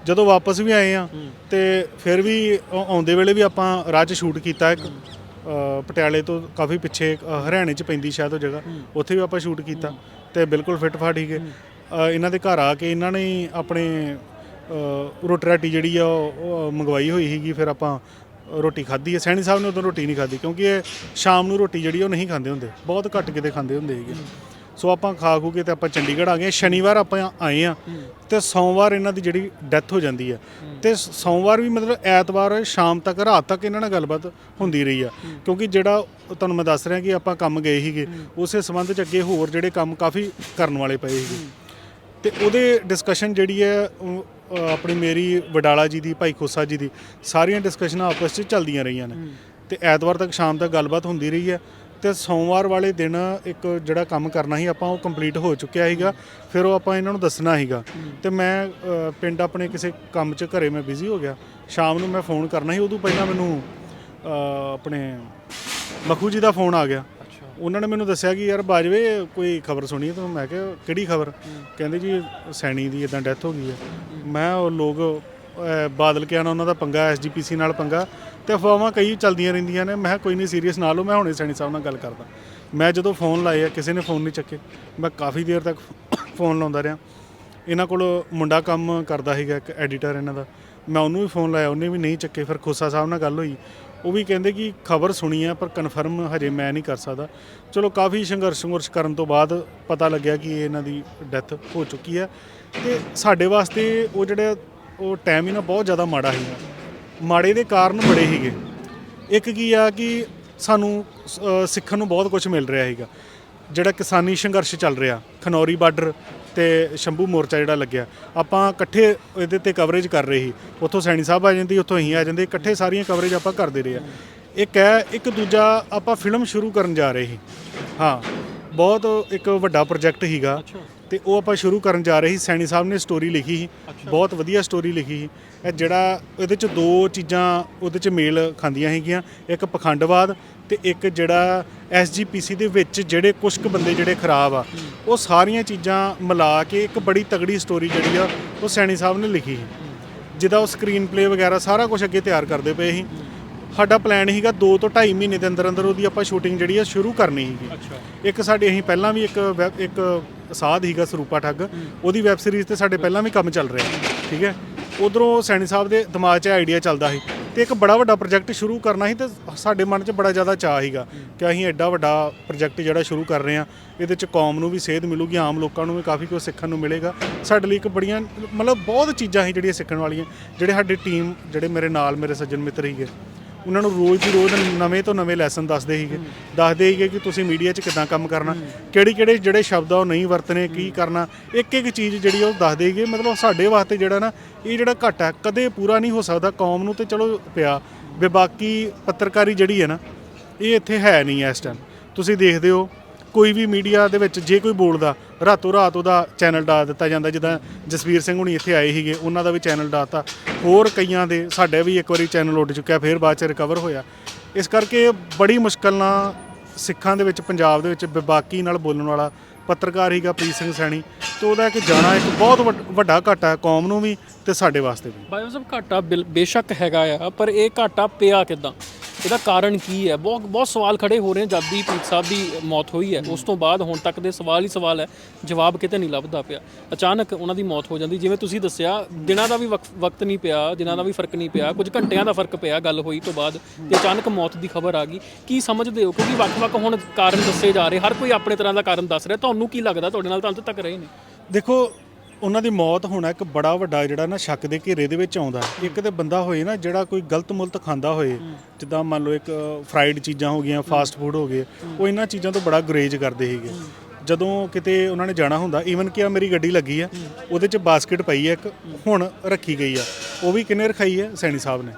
ਜਦੋਂ ਵਾਪਸ ਵੀ ਆਏ ਆ ਤੇ ਫਿਰ ਵੀ ਆਉਂਦੇ ਵੇਲੇ ਵੀ ਆਪਾਂ ਰਾਹ 'ਚ ਸ਼ੂਟ ਕੀਤਾ ਇੱਕ ਪਟਿਆਲੇ ਤੋਂ ਕਾਫੀ ਪਿੱਛੇ ਹਰਿਆਣੇ 'ਚ ਪੈਂਦੀ ਸ਼ਾਇਦ ਉਹ ਜਗ੍ਹਾ ਉੱਥੇ ਵੀ ਆਪਾਂ ਸ਼ੂਟ ਕੀਤਾ ਤੇ ਬਿਲਕੁਲ ਫਿੱਟ ਫਾਟ ਹੀਗੇ ਅ, ਇਹਨਾਂ ਦੇ ਘਰ ਆ ਕੇ ਇਹਨਾਂ ਨੇ ਹੀ ਆਪਣੇ ਅ, ਰੋਟੀ ਰਾਟੀ ਜਿਹੜੀ ਆ ਉਹ ਮੰਗਵਾਈ ਹੋਈ ਸੀਗੀ ਫਿਰ ਆਪਾਂ ਰੋਟੀ ਖਾਧੀ ਹੈ। ਸੈਣੀ ਸਾਹਿਬ ਨੇ ਉਦੋਂ ਰੋਟੀ ਨਹੀਂ ਖਾਧੀ ਕਿਉਂਕਿ ਇਹ ਸ਼ਾਮ ਨੂੰ ਰੋਟੀ ਜਿਹੜੀ ਉਹ ਨਹੀਂ ਖਾਂਦੇ ਹੁੰਦੇ। ਬਹੁਤ ਘੱਟ ਕਿਤੇ ਖਾਂਦੇ ਹੁੰਦੇ ਸੀਗੇ। ਸੋ ਆਪਾਂ ਖਾ ਖੂ ਕੇ ਤੇ ਆਪਾਂ ਚੰਡੀਗੜ੍ਹ ਆ ਗਏ। ਸ਼ਨੀਵਾਰ ਆਪਾਂ ਆਏ ਆ ਤੇ ਸੋਮਵਾਰ ਇਹਨਾਂ ਦੀ ਜਿਹੜੀ ਡੈਥ ਹੋ ਜਾਂਦੀ ਆ। ਤੇ ਸੋਮਵਾਰ ਵੀ ਮਤਲਬ ਐਤਵਾਰ ਸ਼ਾਮ ਤੱਕ ਰਾਤ ਤੱਕ ਇਹਨਾਂ ਨਾਲ ਗੱਲਬਾਤ ਹੁੰਦੀ ਰਹੀ ਆ। ਕਿਉਂਕਿ ਜਿਹੜਾ ਤੁਹਾਨੂੰ ਮੈਂ ਦੱਸ ਰਿਹਾ ਕਿ ਆਪਾਂ ਕੰਮ ਗਏ ਸੀਗੇ ਉਸੇ ਸੰਬੰਧ ਚ ਅੱਗੇ ਹੋਰ ਜਿਹੜੇ ਕੰਮ ਕਾਫੀ ਕਰਨ ਵਾਲੇ ਪਏ ਸੀਗੇ। ਤੇ ਉਹਦੇ ਡਿਸਕਸ਼ਨ ਜਿਹੜੀ ਹੈ ਆਪਣੀ ਮੇਰੀ ਵਡਾਲਾ ਜੀ ਦੀ ਭਾਈ ਖੋਸਾ ਜੀ ਦੀ ਸਾਰੀਆਂ ਡਿਸਕਸ਼ਨਾਂ ਆਪਸ ਵਿੱਚ ਚੱਲਦੀਆਂ ਰਹੀਆਂ ਨੇ। ਤੇ ਐਤਵਾਰ ਤੱਕ ਸ਼ਾਮ ਤੱਕ ਗੱਲਬਾਤ ਹੁੰਦੀ ਰਹੀ ਹੈ। ਤੇ ਸੋਮਵਾਰ ਵਾਲੇ ਦਿਨ ਇੱਕ ਜਿਹੜਾ ਕੰਮ ਕਰਨਾ ਸੀ ਆਪਾਂ ਉਹ ਕੰਪਲੀਟ ਹੋ ਚੁੱਕਿਆ ਸੀਗਾ। ਫਿਰ ਉਹ ਆਪਾਂ ਇਹਨਾਂ ਨੂੰ ਦੱਸਣਾ ਸੀਗਾ। ਤੇ ਮੈਂ ਅ, ਪਿੰਡ ਆਪਣੇ ਕਿਸੇ ਕੰਮ 'ਚ ਘਰੇ ਮੈਂ ਬਿਜ਼ੀ ਹੋ ਗਿਆ। ਸ਼ਾਮ ਨੂੰ ਮੈਂ ਫੋਨ ਕਰਨਾ ਸੀ ਉਦੋਂ ਪਹਿਲਾਂ ਮੈਨੂੰ ਅ, ਆਪਣੇ ਮਖੂ ਜੀ ਦਾ ਫੋਨ ਆ ਗਿਆ। ਉਹਨਾਂ ਨੇ ਮੈਨੂੰ ਦੱਸਿਆ ਕਿ ਯਾਰ ਬਾਜਵੇ ਕੋਈ ਖਬਰ ਸੁਣੀ ਤਾਂ? ਮੈਂ ਕਿਹਾ ਕਿਹੜੀ ਖਬਰ? ਕਹਿੰਦੇ ਜੀ ਸੈਣੀ ਦੀ ਇਦਾਂ ਡੈਥ ਹੋ ਗਈ ਹੈ ਮੈਂ ਉਹ ਲੋਕ ਅਹ, ਬਾਦਲ ਕਿਆਣਾ ਉਹਨਾਂ ਦਾ ਪੰਗਾ ਐਸਜੀਪੀਸੀ ਨਾਲ ਪੰਗਾ ਤੇ ਅਫਵਾਹਾਂ ਕਈ ਚੱਲਦੀਆਂ ਰਹਿੰਦੀਆਂ ਨੇ। ਮੈਂ ਕਿਹਾ ਕੋਈ ਨਹੀਂ ਸੀਰੀਅਸ ਨਾ ਲਓ ਮੈਂ ਹੁਣੇ ਸੈਣੀ ਸਾਹਿਬ ਨਾਲ ਗੱਲ ਕਰਦਾ। ਮੈਂ ਜਦੋਂ ਫੋਨ ਲਾਇਆ ਕਿਸੇ ਨੇ ਫੋਨ ਨਹੀਂ ਚੱਕੇ। ਮੈਂ ਕਾਫੀ ਦੇਰ ਤੱਕ ਫੋਨ ਲਾਉਂਦਾ ਰਿਹਾ। ਇਹਨਾਂ ਕੋਲ ਮੁੰਡਾ ਕੰਮ ਕਰਦਾ ਸੀਗਾ ਇੱਕ ਐਡੀਟਰ ਇਹਨਾਂ ਦਾ। ਮੈਂ ਉਹਨੂੰ ਵੀ ਫੋਨ ਲਾਇਆ ਉਹਨੇ ਵੀ ਨਹੀਂ ਚੱਕੇ। ਫਿਰ ਖੋਸਾ ਸਾਹਿਬ ਨਾਲ ਗੱਲ ਹੋਈ। ਉਹ ਵੀ ਕਹਿੰਦੇ ਕਿ ਖਬਰ ਸੁਣੀ ਆ ਪਰ ਕਨਫਰਮ ਹਜੇ ਮੈਂ ਨਹੀਂ ਕਰ ਸਕਦਾ। ਚਲੋ ਕਾਫੀ ਸੰਘਰਸ਼ ਸੰਘਰਸ਼ ਕਰਨ ਤੋਂ ਬਾਅਦ ਪਤਾ ਲੱਗਿਆ ਕਿ ਇਹਨਾਂ ਦੀ ਡੈਥ ਹੋ ਚੁੱਕੀ ਹੈ ਤੇ ਸਾਡੇ ਵਾਸਤੇ ਉਹ ਜਿਹੜਾ ਉਹ ਟਾਈਮ ਹੀ ਨਾ ਬਹੁਤ ਜ਼ਿਆਦਾ ਮਾੜਾ ਸੀਗਾ ਮਾੜੇ ਦੇ ਕਾਰਨ ਬੜੇ ਸੀਗੇ। ਇੱਕ ਕੀ ਆ ਕਿ ਸਾਨੂੰ ਅ, ਸਿੱਖਣ ਨੂੰ ਬਹੁਤ ਕੁਝ ਮਿਲ ਰਿਹਾ ਸੀਗਾ। ਜਿਹੜਾ ਕਿਸਾਨੀ ਸੰਘਰਸ਼ ਚੱਲ ਰਿਹਾ ਖਨੌਰੀ ਬਾਰਡਰ ਤੇ ਸ਼ੰਭੂ ਮੋਰਚਾ ਜਿਹੜਾ ਲੱਗਿਆ ਆਪਾਂ ਇਕੱਠੇ ਇਹਦੇ ਤੇ ਕਵਰੇਜ ਕਰ ਰਹੇ ਸੀ। ਉੱਥੋਂ ਸੈਣੀ ਸਾਹਿਬ ਆ ਜਾਂਦੀ ਉੱਥੋਂ ਅਸੀਂ ਆ ਜਾਂਦੇ ਇਕੱਠੇ ਸਾਰੀਆਂ ਕਵਰੇਜ ਆਪਾਂ ਕਰਦੇ ਰਹੇ ਆ। ਇੱਕ ਹੈ ਇੱਕ ਦੂਜਾ ਆਪਾਂ ਫਿਲਮ ਸ਼ੁਰੂ ਕਰਨ ਜਾ ਰਹੇ ਸੀ। ਹਾਂ ਬਹੁਤ ਇੱਕ ਵੱਡਾ ਪ੍ਰੋਜੈਕਟ ਸੀਗਾ ਤੇ ਉਹ ਆਪਾਂ ਸ਼ੁਰੂ ਕਰਨ ਜਾ ਰਹੇ ਸੀ। ਸੈਣੀ ਸਾਹਿਬ ਨੇ ਸਟੋਰੀ ਲਿਖੀ ਸੀ। ਬਹੁਤ ਵਧੀਆ ਸਟੋਰੀ ਲਿਖੀ ਸੀ। ਇਹ ਜਿਹੜਾ ਇਹਦੇ ਚ ਦੋ ਚੀਜ਼ਾਂ ਉਹਦੇ ਚ ਮੇਲ ਖਾਂਦੀਆਂ ਹੈਗੀਆਂ। ਇੱਕ ਪਖੰਡਵਾਦ ਤੇ ਇੱਕ ਜਿਹੜਾ ਐਸਜੀਪੀਸੀ ਦੇ ਵਿੱਚ ਜਿਹੜੇ ਕੁਝ ਕੁ ਬੰਦੇ ਜਿਹੜੇ ਖਰਾਬ ਆ ਉਹ ਸਾਰੀਆਂ ਚੀਜ਼ਾਂ ਮਿਲਾ ਕੇ ਇੱਕ ਬੜੀ ਤਗੜੀ ਸਟੋਰੀ ਜਿਹੜੀ ਆ ਉਹ ਸੈਣੀ ਸਾਹਿਬ ਨੇ ਲਿਖੀ ਸੀ। ਜਿਹਦਾ ਉਹ ਸਕਰੀਨ ਪਲੇ ਵਗੈਰਾ ਸਾਰਾ ਕੁਝ ਅੱਗੇ ਤਿਆਰ ਕਰਦੇ ਪਏ ਸੀ। ਸਾਡਾ ਪਲਾਨ ਸੀਗਾ 2 ਤੋਂ 2.5 ਮਹੀਨੇ ਦੇ ਅੰਦਰ ਅੰਦਰ ਉਹਦੀ ਆਪਾਂ ਸ਼ੂਟਿੰਗ ਜਿਹੜੀ ਆ ਸ਼ੁਰੂ ਕਰਨੀ ਸੀਗੀ। ਇੱਕ ਸਾਡੇ ਅਸੀਂ ਪਹਿਲਾਂ ਵੀ ਇੱਕ ਵੈਬ- ਇੱਕ ਸਾਧ ਹੀਗਾ ਸਰੂਪਾ ਠੱਗ ਉਹਦੀ ਵੈਬ ਸੀਰੀਜ਼ ਤੇ ਸਾਡੇ ਪਹਿਲਾਂ ਵੀ ਕੰਮ ਚੱਲ ਰਿਹਾ ਠੀਕ ਹੈ? ਉਧਰੋਂ ਸੈਣੀ ਸਾਹਿਬ ਦੇ ਦਿਮਾਗ 'ਚ ਆਈਡੀਆ ਚੱਲਦਾ ਸੀ ਤੇ ਇੱਕ ਬੜਾ ਵੱਡਾ ਪ੍ਰੋਜੈਕਟ ਸ਼ੁਰੂ ਕਰਨਾ ਸੀ ਤੇ ਸਾਡੇ ਮਨ 'ਚ ਬੜਾ ਜ਼ਿਆਦਾ ਚਾਹ ਸੀਗਾ ਕਿ ਅਸੀਂ ਐਡਾ ਵੱਡਾ ਪ੍ਰੋਜੈਕਟ ਜਿਹੜਾ ਸ਼ੁਰੂ ਕਰ ਰਹੇ ਹਾਂ, ਇਹਦੇ 'ਚ ਕੌਮ ਨੂੰ ਵੀ ਸੇਧ ਮਿਲੂਗੀ, ਆਮ ਲੋਕਾਂ ਨੂੰ ਵੀ ਕਾਫੀ ਕੁਝ ਸਿੱਖਣ ਨੂੰ ਮਿਲੇਗਾ। ਸਾਡੇ ਲਈ ਇੱਕ ਬੜੀਆਂ ਮਤਲਬ ਬਹੁਤ ਚੀਜ਼ਾਂ ਸੀ ਜਿਹੜੀਆਂ ਸਿੱਖਣ ਵਾਲੀਆਂ, ਜਿਹੜੇ ਸਾਡੀ ਟੀਮ ਜਿਹੜੇ ਮੇਰੇ ਨਾਲ ਮੇਰੇ ਸੱਜਣ ਮਿੱਤਰ ਸੀਗੇ। ਉਹਨਾਂ ਨੂੰ ਰੋਜ਼ ਦੀ ਰੋਜ਼ ਨਵੇਂ ਤੋਂ ਨਵੇਂ ਲੈਸਨ ਦੱਸਦੇ ਸੀਗੇ। ਦੱਸਦੇ ਸੀਗੇ ਕਿ ਤੁਸੀਂ ਮੀਡੀਆ 'ਚ ਕਿੱਦਾਂ ਕੰਮ ਕਰਨਾ ਕਿਹੜੀ ਕਿਹੜੇ ਜਿਹੜੇ ਸ਼ਬਦ ਆ ਉਹ ਨਹੀਂ ਵਰਤਣੇ, ਕੀ ਕਰਨਾ ਇੱਕ ਇੱਕ ਚੀਜ਼ ਜਿਹੜੀ ਆ ਉਹ ਦੱਸਦੇ ਸੀਗੇ। ਮਤਲਬ ਸਾਡੇ ਵਾਸਤੇ ਜਿਹੜਾ ਨਾ, ਇਹ ਜਿਹੜਾ ਘਟ ਹੈ, ਕਦੇ ਪੂਰਾ ਨਹੀਂ ਹੋ ਸਕਦਾ। ਕੌਮ ਨੂੰ ਤੇ ਚਲੋ ਪਿਆ। ਵੀ ਬਾਕੀ ਪੱਤਰਕਾਰੀ ਜਿਹੜੀ ਹੈ ਨਾ, ਇਹ ਇੱਥੇ ਹੈ ਨਹੀਂ ਇਸ ਟਾਈਮ ਤੁਸੀਂ ਦੇਖਦੇ ਹੋ ਕੋਈ ਵੀ ਮੀਡੀਆ ਦੇ ਵਿੱਚ ਜੇ ਕੋਈ ਬੋਲਦਾ, ਰਾਤੋਂ ਰਾਤ ਉਹਦਾ ਚੈਨਲ ਡਾ ਦਿੱਤਾ ਜਾਂਦਾ, ਜਿੱਦਾਂ ਜਸਵੀਰ ਸਿੰਘ ਹੁਣੀ ਇੱਥੇ ਆਏ ਸੀਗੇ, ਉਹਨਾਂ ਦਾ ਵੀ ਚੈਨਲ ਡਾਤਾ ਹੋਰ ਕਈਆਂ ਦੇ ਸਾਡੇ ਵੀ ਇੱਕ ਵਾਰੀ ਚੈਨਲ ਉੱਡ ਚੁੱਕਿਆ, ਫਿਰ ਬਾਅਦ ਚ ਰਿਕਵਰ ਹੋਇਆ। ਇਸ ਕਰਕੇ ਬੜੀ ਮੁਸ਼ਕਲ ਨਾਲ ਸਿੱਖਾਂ ਦੇ ਵਿੱਚ, ਪੰਜਾਬ ਦੇ ਵਿੱਚ ਬੇਬਾਕੀ ਨਾਲ ਬੋਲਣ ਵਾਲਾ ਪੱਤਰਕਾਰ ਹੀਗਾ ਪ੍ਰੀਤ ਸਿੰਘ ਸੈਣੀ। ਤੇ ਉਹਦਾ ਇੱਕ ਜਾਣਾ ਇੱਕ ਬਹੁਤ ਵੱਡ- ਵੱਡਾ ਘਾਟਾ ਹੈ ਕੌਮ ਨੂੰ ਵੀ ਤੇ ਸਾਡੇ ਵਾਸਤੇ ਵੀ। ਬਾਈ ਸਾਹਿਬ, ਘਾਟਾ ਬਿਲ- ਬੇਸ਼ੱਕ ਹੈਗਾ ਆ, ਪਰ ਇਹ ਘਾਟਾ ਪਿਆ ਕਿਦਾਂ? ਇਹਦਾ ਕਾਰਨ ਕੀ ਹੈ? ਬਹੁਤ ਬਹੁਤ ਸਵਾਲ ਖੜੇ ਹੋ ਰਹੇ ਨੇ ਜਦ ਦੀ ਪ੍ਰੀਤ ਸਾਹਿਬ ਦੀ ਮੌਤ ਹੋਈ ਹੈ, ਉਸ ਤੋਂ ਬਾਅਦ ਹੁਣ ਤੱਕ ਦੇ ਸਵਾਲ ਹੀ ਸਵਾਲ ਹੈ। ਜਵਾਬ ਕਿਤੇ ਨਹੀਂ ਲੱਭਦਾ ਪਿਆ। ਅਚਾਨਕ ਉਹਨਾਂ ਦੀ ਮੌਤ ਹੋ ਜਾਂਦੀ। ਜਿਵੇਂ ਤੁਸੀਂ ਦੱਸਿਆ, ਦਿਨਾਂ ਦਾ ਵੀ ਵਕਤ ਵਕਤ ਨਹੀਂ ਪਿਆ, ਦਿਨਾਂ ਦਾ ਵੀ ਫ਼ਰਕ ਨਹੀਂ ਪਿਆ। ਕੁਝ ਘੰਟਿਆਂ ਦਾ ਫ਼ਰਕ ਪਿਆ ਗੱਲ ਹੋਈ ਤੋਂ ਬਾਅਦ ਤੇ ਅਚਾਨਕ ਮੌਤ ਦੀ ਖਬਰ ਆ ਗਈ। ਕੀ ਸਮਝਦੇ ਹੋ? ਕਿਉਂਕਿ ਵੱਖ-ਵੱਖ ਹੁਣ ਕਾਰਨ ਦੱਸੇ ਜਾ ਰਹੇ। ਹਰ ਕੋਈ ਆਪਣੇ ਤਰ੍ਹਾਂ ਦਾ ਕਾਰਨ ਦੱਸ ਰਿਹਾ। ਤੁਹਾਨੂੰ ਕੀ ਲੱਗਦਾ? ਤੁਹਾਡੇ ਨਾਲ ਤਾਂ ਅੰਤ ਤੱਕ ਰਹੇ ਨੇ। ਦੇਖੋ ਉਹਨਾਂ ਦੀ ਮੌਤ ਹੋਣਾ ਇੱਕ ਬੜਾ ਵੱਡਾ ਜਿਹੜਾ ਨਾ ਸ਼ੱਕ ਦੇ ਘੇਰੇ ਦੇ ਵਿੱਚ ਆਉਂਦਾ। ਇੱਕ ਤੇ ਬੰਦਾ ਹੋਏ ਨਾ ਜਿਹੜਾ ਕੋਈ ਗਲਤ ਮੁਲਤ ਖਾਂਦਾ ਹੋਏ ਜਿੱਦਾਂ ਮੰਨ ਲਓ ਇੱਕ ਫਰਾਈਡ ਚੀਜ਼ਾਂ ਹੋ ਗਈਆਂ ਫਾਸਟ ਫੂਡ ਹੋ ਗਏ ਉਹ ਇਹਨਾਂ ਚੀਜ਼ਾਂ ਤੋਂ ਬੜਾ ਗੁਰੇਜ ਕਰਦੇ ਸੀਗੇ। ਜਦੋਂ ਕਿਤੇ ਉਹਨਾਂ ਨੇ ਜਾਣਾ ਹੁੰਦਾ ਈਵਨ ਕਿ ਆ ਮੇਰੀ ਗੱਡੀ ਲੱਗੀ ਆ ਉਹਦੇ 'ਚ ਬਾਸਕਟ ਪਈ ਆ ਇੱਕ ਹੁਣ ਰੱਖੀ ਗਈ ਆ। ਉਹ ਵੀ ਕਿੰਨੇ ਰਖਾਈ ਆ? ਸੈਣੀ ਸਾਹਿਬ ਨੇ।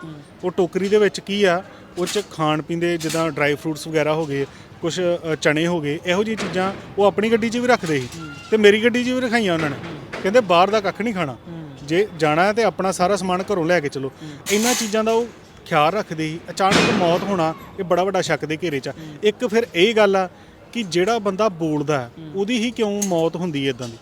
ਉਹ ਟੋਕਰੀ ਦੇ ਵਿੱਚ ਕੀ ਆ? ਉਹ 'ਚ ਖਾਣ ਪੀਣ ਦੇ ਜਿੱਦਾਂ ਡਰਾਈ ਫਰੂਟਸ ਵਗੈਰਾ ਹੋ ਗਏ ਕੁਝ ਚਣੇ ਹੋ ਗਏ ਇਹੋ ਜਿਹੀਆਂ ਚੀਜ਼ਾਂ ਉਹ ਆਪਣੀ ਗੱਡੀ 'ਚ ਵੀ ਰੱਖਦੇ ਸੀ। ਤੇ ਮੇਰੀ ਗੱਡੀ 'ਚ ਵੀ ਰਖਾਈਆਂ ਉਹਨਾਂ ਨੇ। ਕਹਿੰਦੇ ਬਾਹਰ ਦਾ ਕੱਖ ਨਹੀਂ ਖਾਣਾ। ਜੇ ਜਾਣਾ ਹੈ ਤੇ ਆਪਣਾ ਸਾਰਾ ਸਮਾਨ ਘਰੋਂ ਲੈ ਕੇ ਚਲੋ। ਇਹਨਾਂ ਚੀਜ਼ਾਂ ਦਾ ਉਹ ਖਿਆਲ ਰੱਖਦੇ ਸੀ। ਅਚਾਨਕ ਮੌਤ ਹੋਣਾ ਇਹ ਬੜਾ ਵੱਡਾ ਸ਼ੱਕ ਦੇ ਘੇਰੇ 'ਚ ਆ। ਇੱਕ ਫਿਰ ਇਹ ਗੱਲ ਆ ਕਿ ਜਿਹੜਾ ਬੰਦਾ ਬੋਲਦਾ ਹੈ, ਉਹਦੀ ਹੀ ਕਿਉਂ ਮੌਤ ਹੁੰਦੀ ਹੈ ਇਦਾਂ ਦੀ?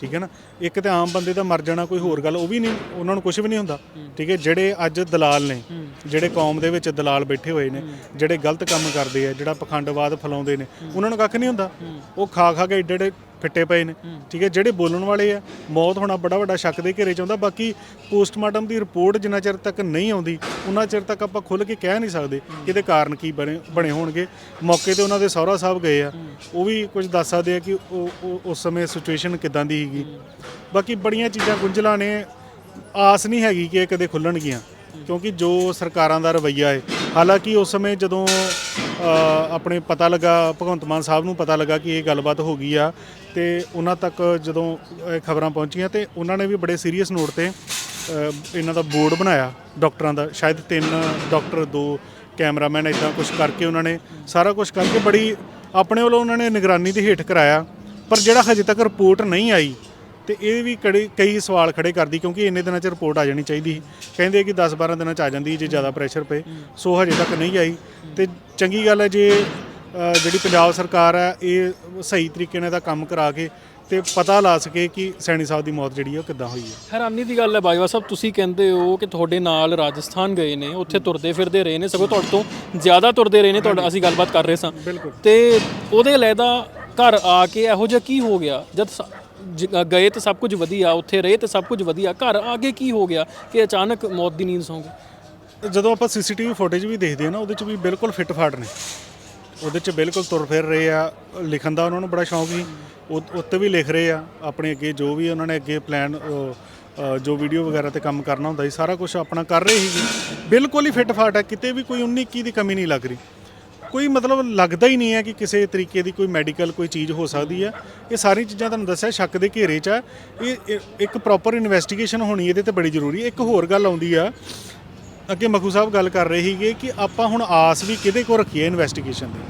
ਠੀਕ ਹੈ ਨਾ? ਇੱਕ ਤੇ ਆਮ ਬੰਦੇ ਦਾ ਮਰ ਜਾਣਾ ਕੋਈ ਹੋਰ ਗੱਲ ਉਹ ਵੀ ਨਹੀਂ ਉਹਨਾਂ ਨੂੰ ਕੁਝ ਵੀ ਨਹੀਂ ਹੁੰਦਾ। ਠੀਕ ਹੈ? ਜਿਹੜੇ ਅੱਜ ਦਲਾਲ ਨੇ ਜਿਹੜੇ ਕੌਮ ਦੇ ਵਿੱਚ ਦਲਾਲ ਬੈਠੇ ਹੋਏ ਨੇ ਜਿਹੜੇ ਗਲਤ ਕੰਮ ਕਰਦੇ ਆ ਜਿਹੜਾ ਪਖੰਡਵਾਦ ਫੈਲਾਉਂਦੇ ਨੇ ਉਹਨਾਂ ਨੂੰ ਕੱਖ ਨਹੀਂ ਹੁੰਦਾ। ਉਹ ਖਾ ਖਾ ਕੇ ਏਡੇ ਏਡੇ ਫਿੱਟੇ ਪਏ ਨੇ। ਠੀਕ ਹੈ ਜਿਹੜੇ ਬੋਲਣ ਵਾਲੇ ਆ ਮੌਤ ਹੋਣਾ ਬੜਾ ਵੱਡਾ ਸ਼ੱਕ ਦੇ ਘੇਰੇ ਚ ਆਉਂਦਾ। ਬਾਕੀ ਪੋਸਟਮਾਰਟਮ ਦੀ ਰਿਪੋਰਟ ਜਿੰਨਾ ਚਿਰ ਤੱਕ ਨਹੀਂ ਆਉਂਦੀ ਉਹਨਾਂ ਚਿਰ ਤੱਕ ਆਪਾਂ ਖੁੱਲ ਕੇ ਕਹਿ ਨਹੀਂ ਸਕਦੇ ਕਿ ਇਹਦੇ ਕਾਰਨ ਕੀ ਬਣੇ ਬਣੇ ਹੋਣਗੇ। ਮੌਕੇ ਤੇ ਉਹਨਾਂ ਦੇ ਸਹੁਰਾ ਸਾਹਿਬ ਗਏ ਆ। ਉਹ ਵੀ ਕੁਝ ਦੱਸ ਸਕਦੇ ਆ ਕਿ ਉਹ ਉਸ ਸਮੇਂ ਸਿਚੁਏਸ਼ਨ ਕਿਦਾਂ ਦੀ ਸੀਗੀ। ਬਾਕੀ ਬੜੀਆਂ ਚੀਜ਼ਾਂ ਗੁੰਝਲਾਂ ਨੇ। ਆਸ ਨਹੀਂ ਹੈਗੀ ਕਿ ਇਹ ਕਦੇ ਖੁੱਲਣਗੀਆਂ ਕਿਉਂਕਿ ਜੋ ਸਰਕਾਰਾਂ ਦਾ ਰਵੱਈਆ ਹੈ ਹਾਲਾਂਕਿ ਉਸ ਸਮੇਂ ਜਦੋਂ ਆਪਣੇ ਪਤਾ ਲੱਗਾ, ਭਗਵੰਤ ਮਾਨ ਸਾਹਿਬ ਨੂੰ ਪਤਾ ਲੱਗਾ ਕਿ ਇਹ ਗੱਲਬਾਤ ਹੋ ਗਈ ਆ ਤੇ ਉਹਨਾਂ ਤੱਕ ਜਦੋਂ ਇਹ ਖਬਰਾਂ ਪਹੁੰਚੀਆਂ ਤੇ ਉਹਨਾਂ ਨੇ ਵੀ ਬੜੇ ਸੀਰੀਅਸ ਨੋਟ ਤੇ ਇਹਨਾਂ ਦਾ ਬੋਰਡ ਬਣਾਇਆ ਡਾਕਟਰਾਂ ਦਾ। ਸ਼ਾਇਦ ਤਿੰਨ ਡਾਕਟਰ ਦੋ ਕੈਮਰਾਮੈਨ ਇਦਾਂ ਕੁਝ ਕਰਕੇ ਉਹਨਾਂ ਨੇ ਸਾਰਾ ਕੁਝ ਕਰਕੇ ਬੜੀ ਆਪਣੇ ਵੱਲੋਂ ਉਹਨਾਂ ਨੇ ਨਿਗਰਾਨੀ ਦੇ ਹੇਠ ਕਰਾਇਆ, ਪਰ ਜਿਹੜਾ ਹਜੇ ਤੱਕ ਰਿਪੋਰਟ ਨਹੀਂ ਆਈ ਤੇ ਇਹ ਵੀ ਕੜੇ ਕਈ ਸਵਾਲ ਖੜੇ ਕਰਦੀ ਕਿਉਂਕਿ ਇੰਨੇ ਦਿਨਾਂ ਚ ਰਿਪੋਰਟ ਆ ਜਾਣੀ ਚਾਹੀਦੀ ਸੀ। ਕਹਿੰਦੇ ਕਿ 10-12 ਦਿਨਾਂ ਚ ਆ ਜਾਂਦੀ ਜੇ ਜ਼ਿਆਦਾ ਪ੍ਰੈਸ਼ਰ ਪਏ। ਸੋ ਹਜੇ ਤੱਕ ਨਹੀਂ ਆਈ। ਤੇ ਚੰਗੀ ਗੱਲ ਹੈ ਜੇ ਅ, ਜਿਹੜੀ ਪੰਜਾਬ ਸਰਕਾਰ ਹੈ ਇਹ ਸਹੀ ਤਰੀਕੇ ਨਾਲ ਇਹਦਾ ਕੰਮ ਕਰਾ ਕੇ ਤੇ ਪਤਾ ਲਾ ਸਕੇ ਕਿ ਸੈਣੀ ਸਾਹਿਬ ਦੀ ਮੌਤ ਜਿਹੜੀ ਹੈ ਉਹ ਕਿੱਦਾਂ ਹੋਈ ਹੈ ਹੈਰਾਨੀ ਦੀ ਗੱਲ ਹੈ ਬਾਜਵਾ ਸਾਹਿਬ ਤੁਸੀਂ ਕਹਿੰਦੇ ਹੋ ਕਿ ਤੁਹਾਡੇ ਨਾਲ ਰਾਜਸਥਾਨ ਗਏ ਨੇ ਉੱਥੇ ਤੁਰਦੇ ਫਿਰਦੇ ਰਹੇ ਨੇ ਸਗੋਂ ਤੁਹਾਡੇ ਤੋਂ ਜ਼ਿਆਦਾ ਤੁਰਦੇ ਰਹੇ ਨੇ ਤੁਹਾਡਾ ਅਸੀਂ ਗੱਲਬਾਤ ਕਰ ਰਹੇ ਸਾਂ। ਬਿਲਕੁਲ। ਤੇ ਉਹਦੇ ਅਲੱਗਾ ਘਰ ਆ ਕੇ ਇਹੋ ਜਿਹਾ ਕੀ ਹੋ ਗਿਆ? ਜਦ ਸ- ਜ- ਗਏ ਤਾਂ ਸਭ ਕੁਝ ਵਧੀਆ, ਉੱਥੇ ਰਹੇ ਤਾਂ ਸਭ ਕੁਝ ਵਧੀਆ। ਘਰ ਆ ਕੇ ਕੀ ਹੋ ਗਿਆ ਕਿ ਅਚਾਨਕ ਮੌਤ ਦੀ ਨੀਂਦ ਸੌਂ ਗਏ ਜਦੋਂ ਆਪਾਂ ਸੀਸੀਟੀਵੀ ਫੁਟੇਜ ਵੀ ਦੇਖਦੇ ਆ ਨਾ, ਉਹਦੇ ਚ ਵੀ ਬਿਲਕੁਲ ਫਿੱਟ ਫਾਟ ਨੇ। ਉਹਦੇ ਚ ਬਿਲਕੁਲ ਤੁਰ ਫਿਰ ਰਹੇ ਆ, ਲਿਖਣ ਦਾ ਉਹਨਾਂ ਨੂੰ ਬੜਾ ਸ਼ੌਂਕ ਸੀ। ਉਹ, ਉੱਤੇ ਵੀ ਲਿਖ ਰਹੇ ਆ, ਆਪਣੇ ਅੱਗੇ ਜੋ ਵੀ ਉਹਨਾਂ ਨੇ ਅੱਗੇ ਪਲਾਨ ਜੋ ਵੀਡੀਓ ਵਗੈਰਾ ਤੇ ਕੰਮ ਕਰਨਾ ਹੁੰਦਾ ਸੀ, ਸਾਰਾ ਕੁਝ ਆਪਣਾ ਕਰ ਰਹੇ ਸੀਗੇ। ਬਿਲਕੁਲ ਹੀ ਫਿੱਟ ਫਾਟ ਹੈ ਕਿਤੇ ਵੀ ਕੋਈ 19 21 ਦੀ ਕਮੀ ਨਹੀਂ ਲੱਗ ਰਹੀ। ਕੋਈ ਮਤਲਬ ਲੱਗਦਾ ਹੀ ਨਹੀਂ ਹੈ ਕਿ ਕਿਸੇ ਤਰੀਕੇ ਦੀ ਕੋਈ ਮੈਡੀਕਲ ਕੋਈ ਚੀਜ਼ ਹੋ ਸਕਦੀ ਹੈ। ਇਹ ਸਾਰੀ ਚੀਜ਼ਾਂ ਤੁਹਾਨੂੰ ਦੱਸਿਆ, ਸ਼ੱਕ ਦੇ ਘੇਰੇ 'ਚ ਹੈ ਇਹ ਇਹ ਇੱਕ ਪ੍ਰੋਪਰ ਇਨਵੈਸਟੀਗੇਸ਼ਨ ਹੋਣੀ ਇਹਦੇ ਤੇ ਬੜੀ ਜ਼ਰੂਰੀ ਹੈ। ਇੱਕ ਹੋਰ ਗੱਲ ਆਉਂਦੀ ਆ, ਅੱਗੇ ਮਖੂ ਸਾਹਿਬ ਗੱਲ ਕਰ ਰਹੇ ਸੀਗੇ ਕਿ ਆਪਾਂ ਹੁਣ ਆਸ ਵੀ ਕਿਹਦੇ ਕੋਲ ਰੱਖੀਏ ਇਨਵੈਸਟੀਗੇਸ਼ਨ ਦੀ?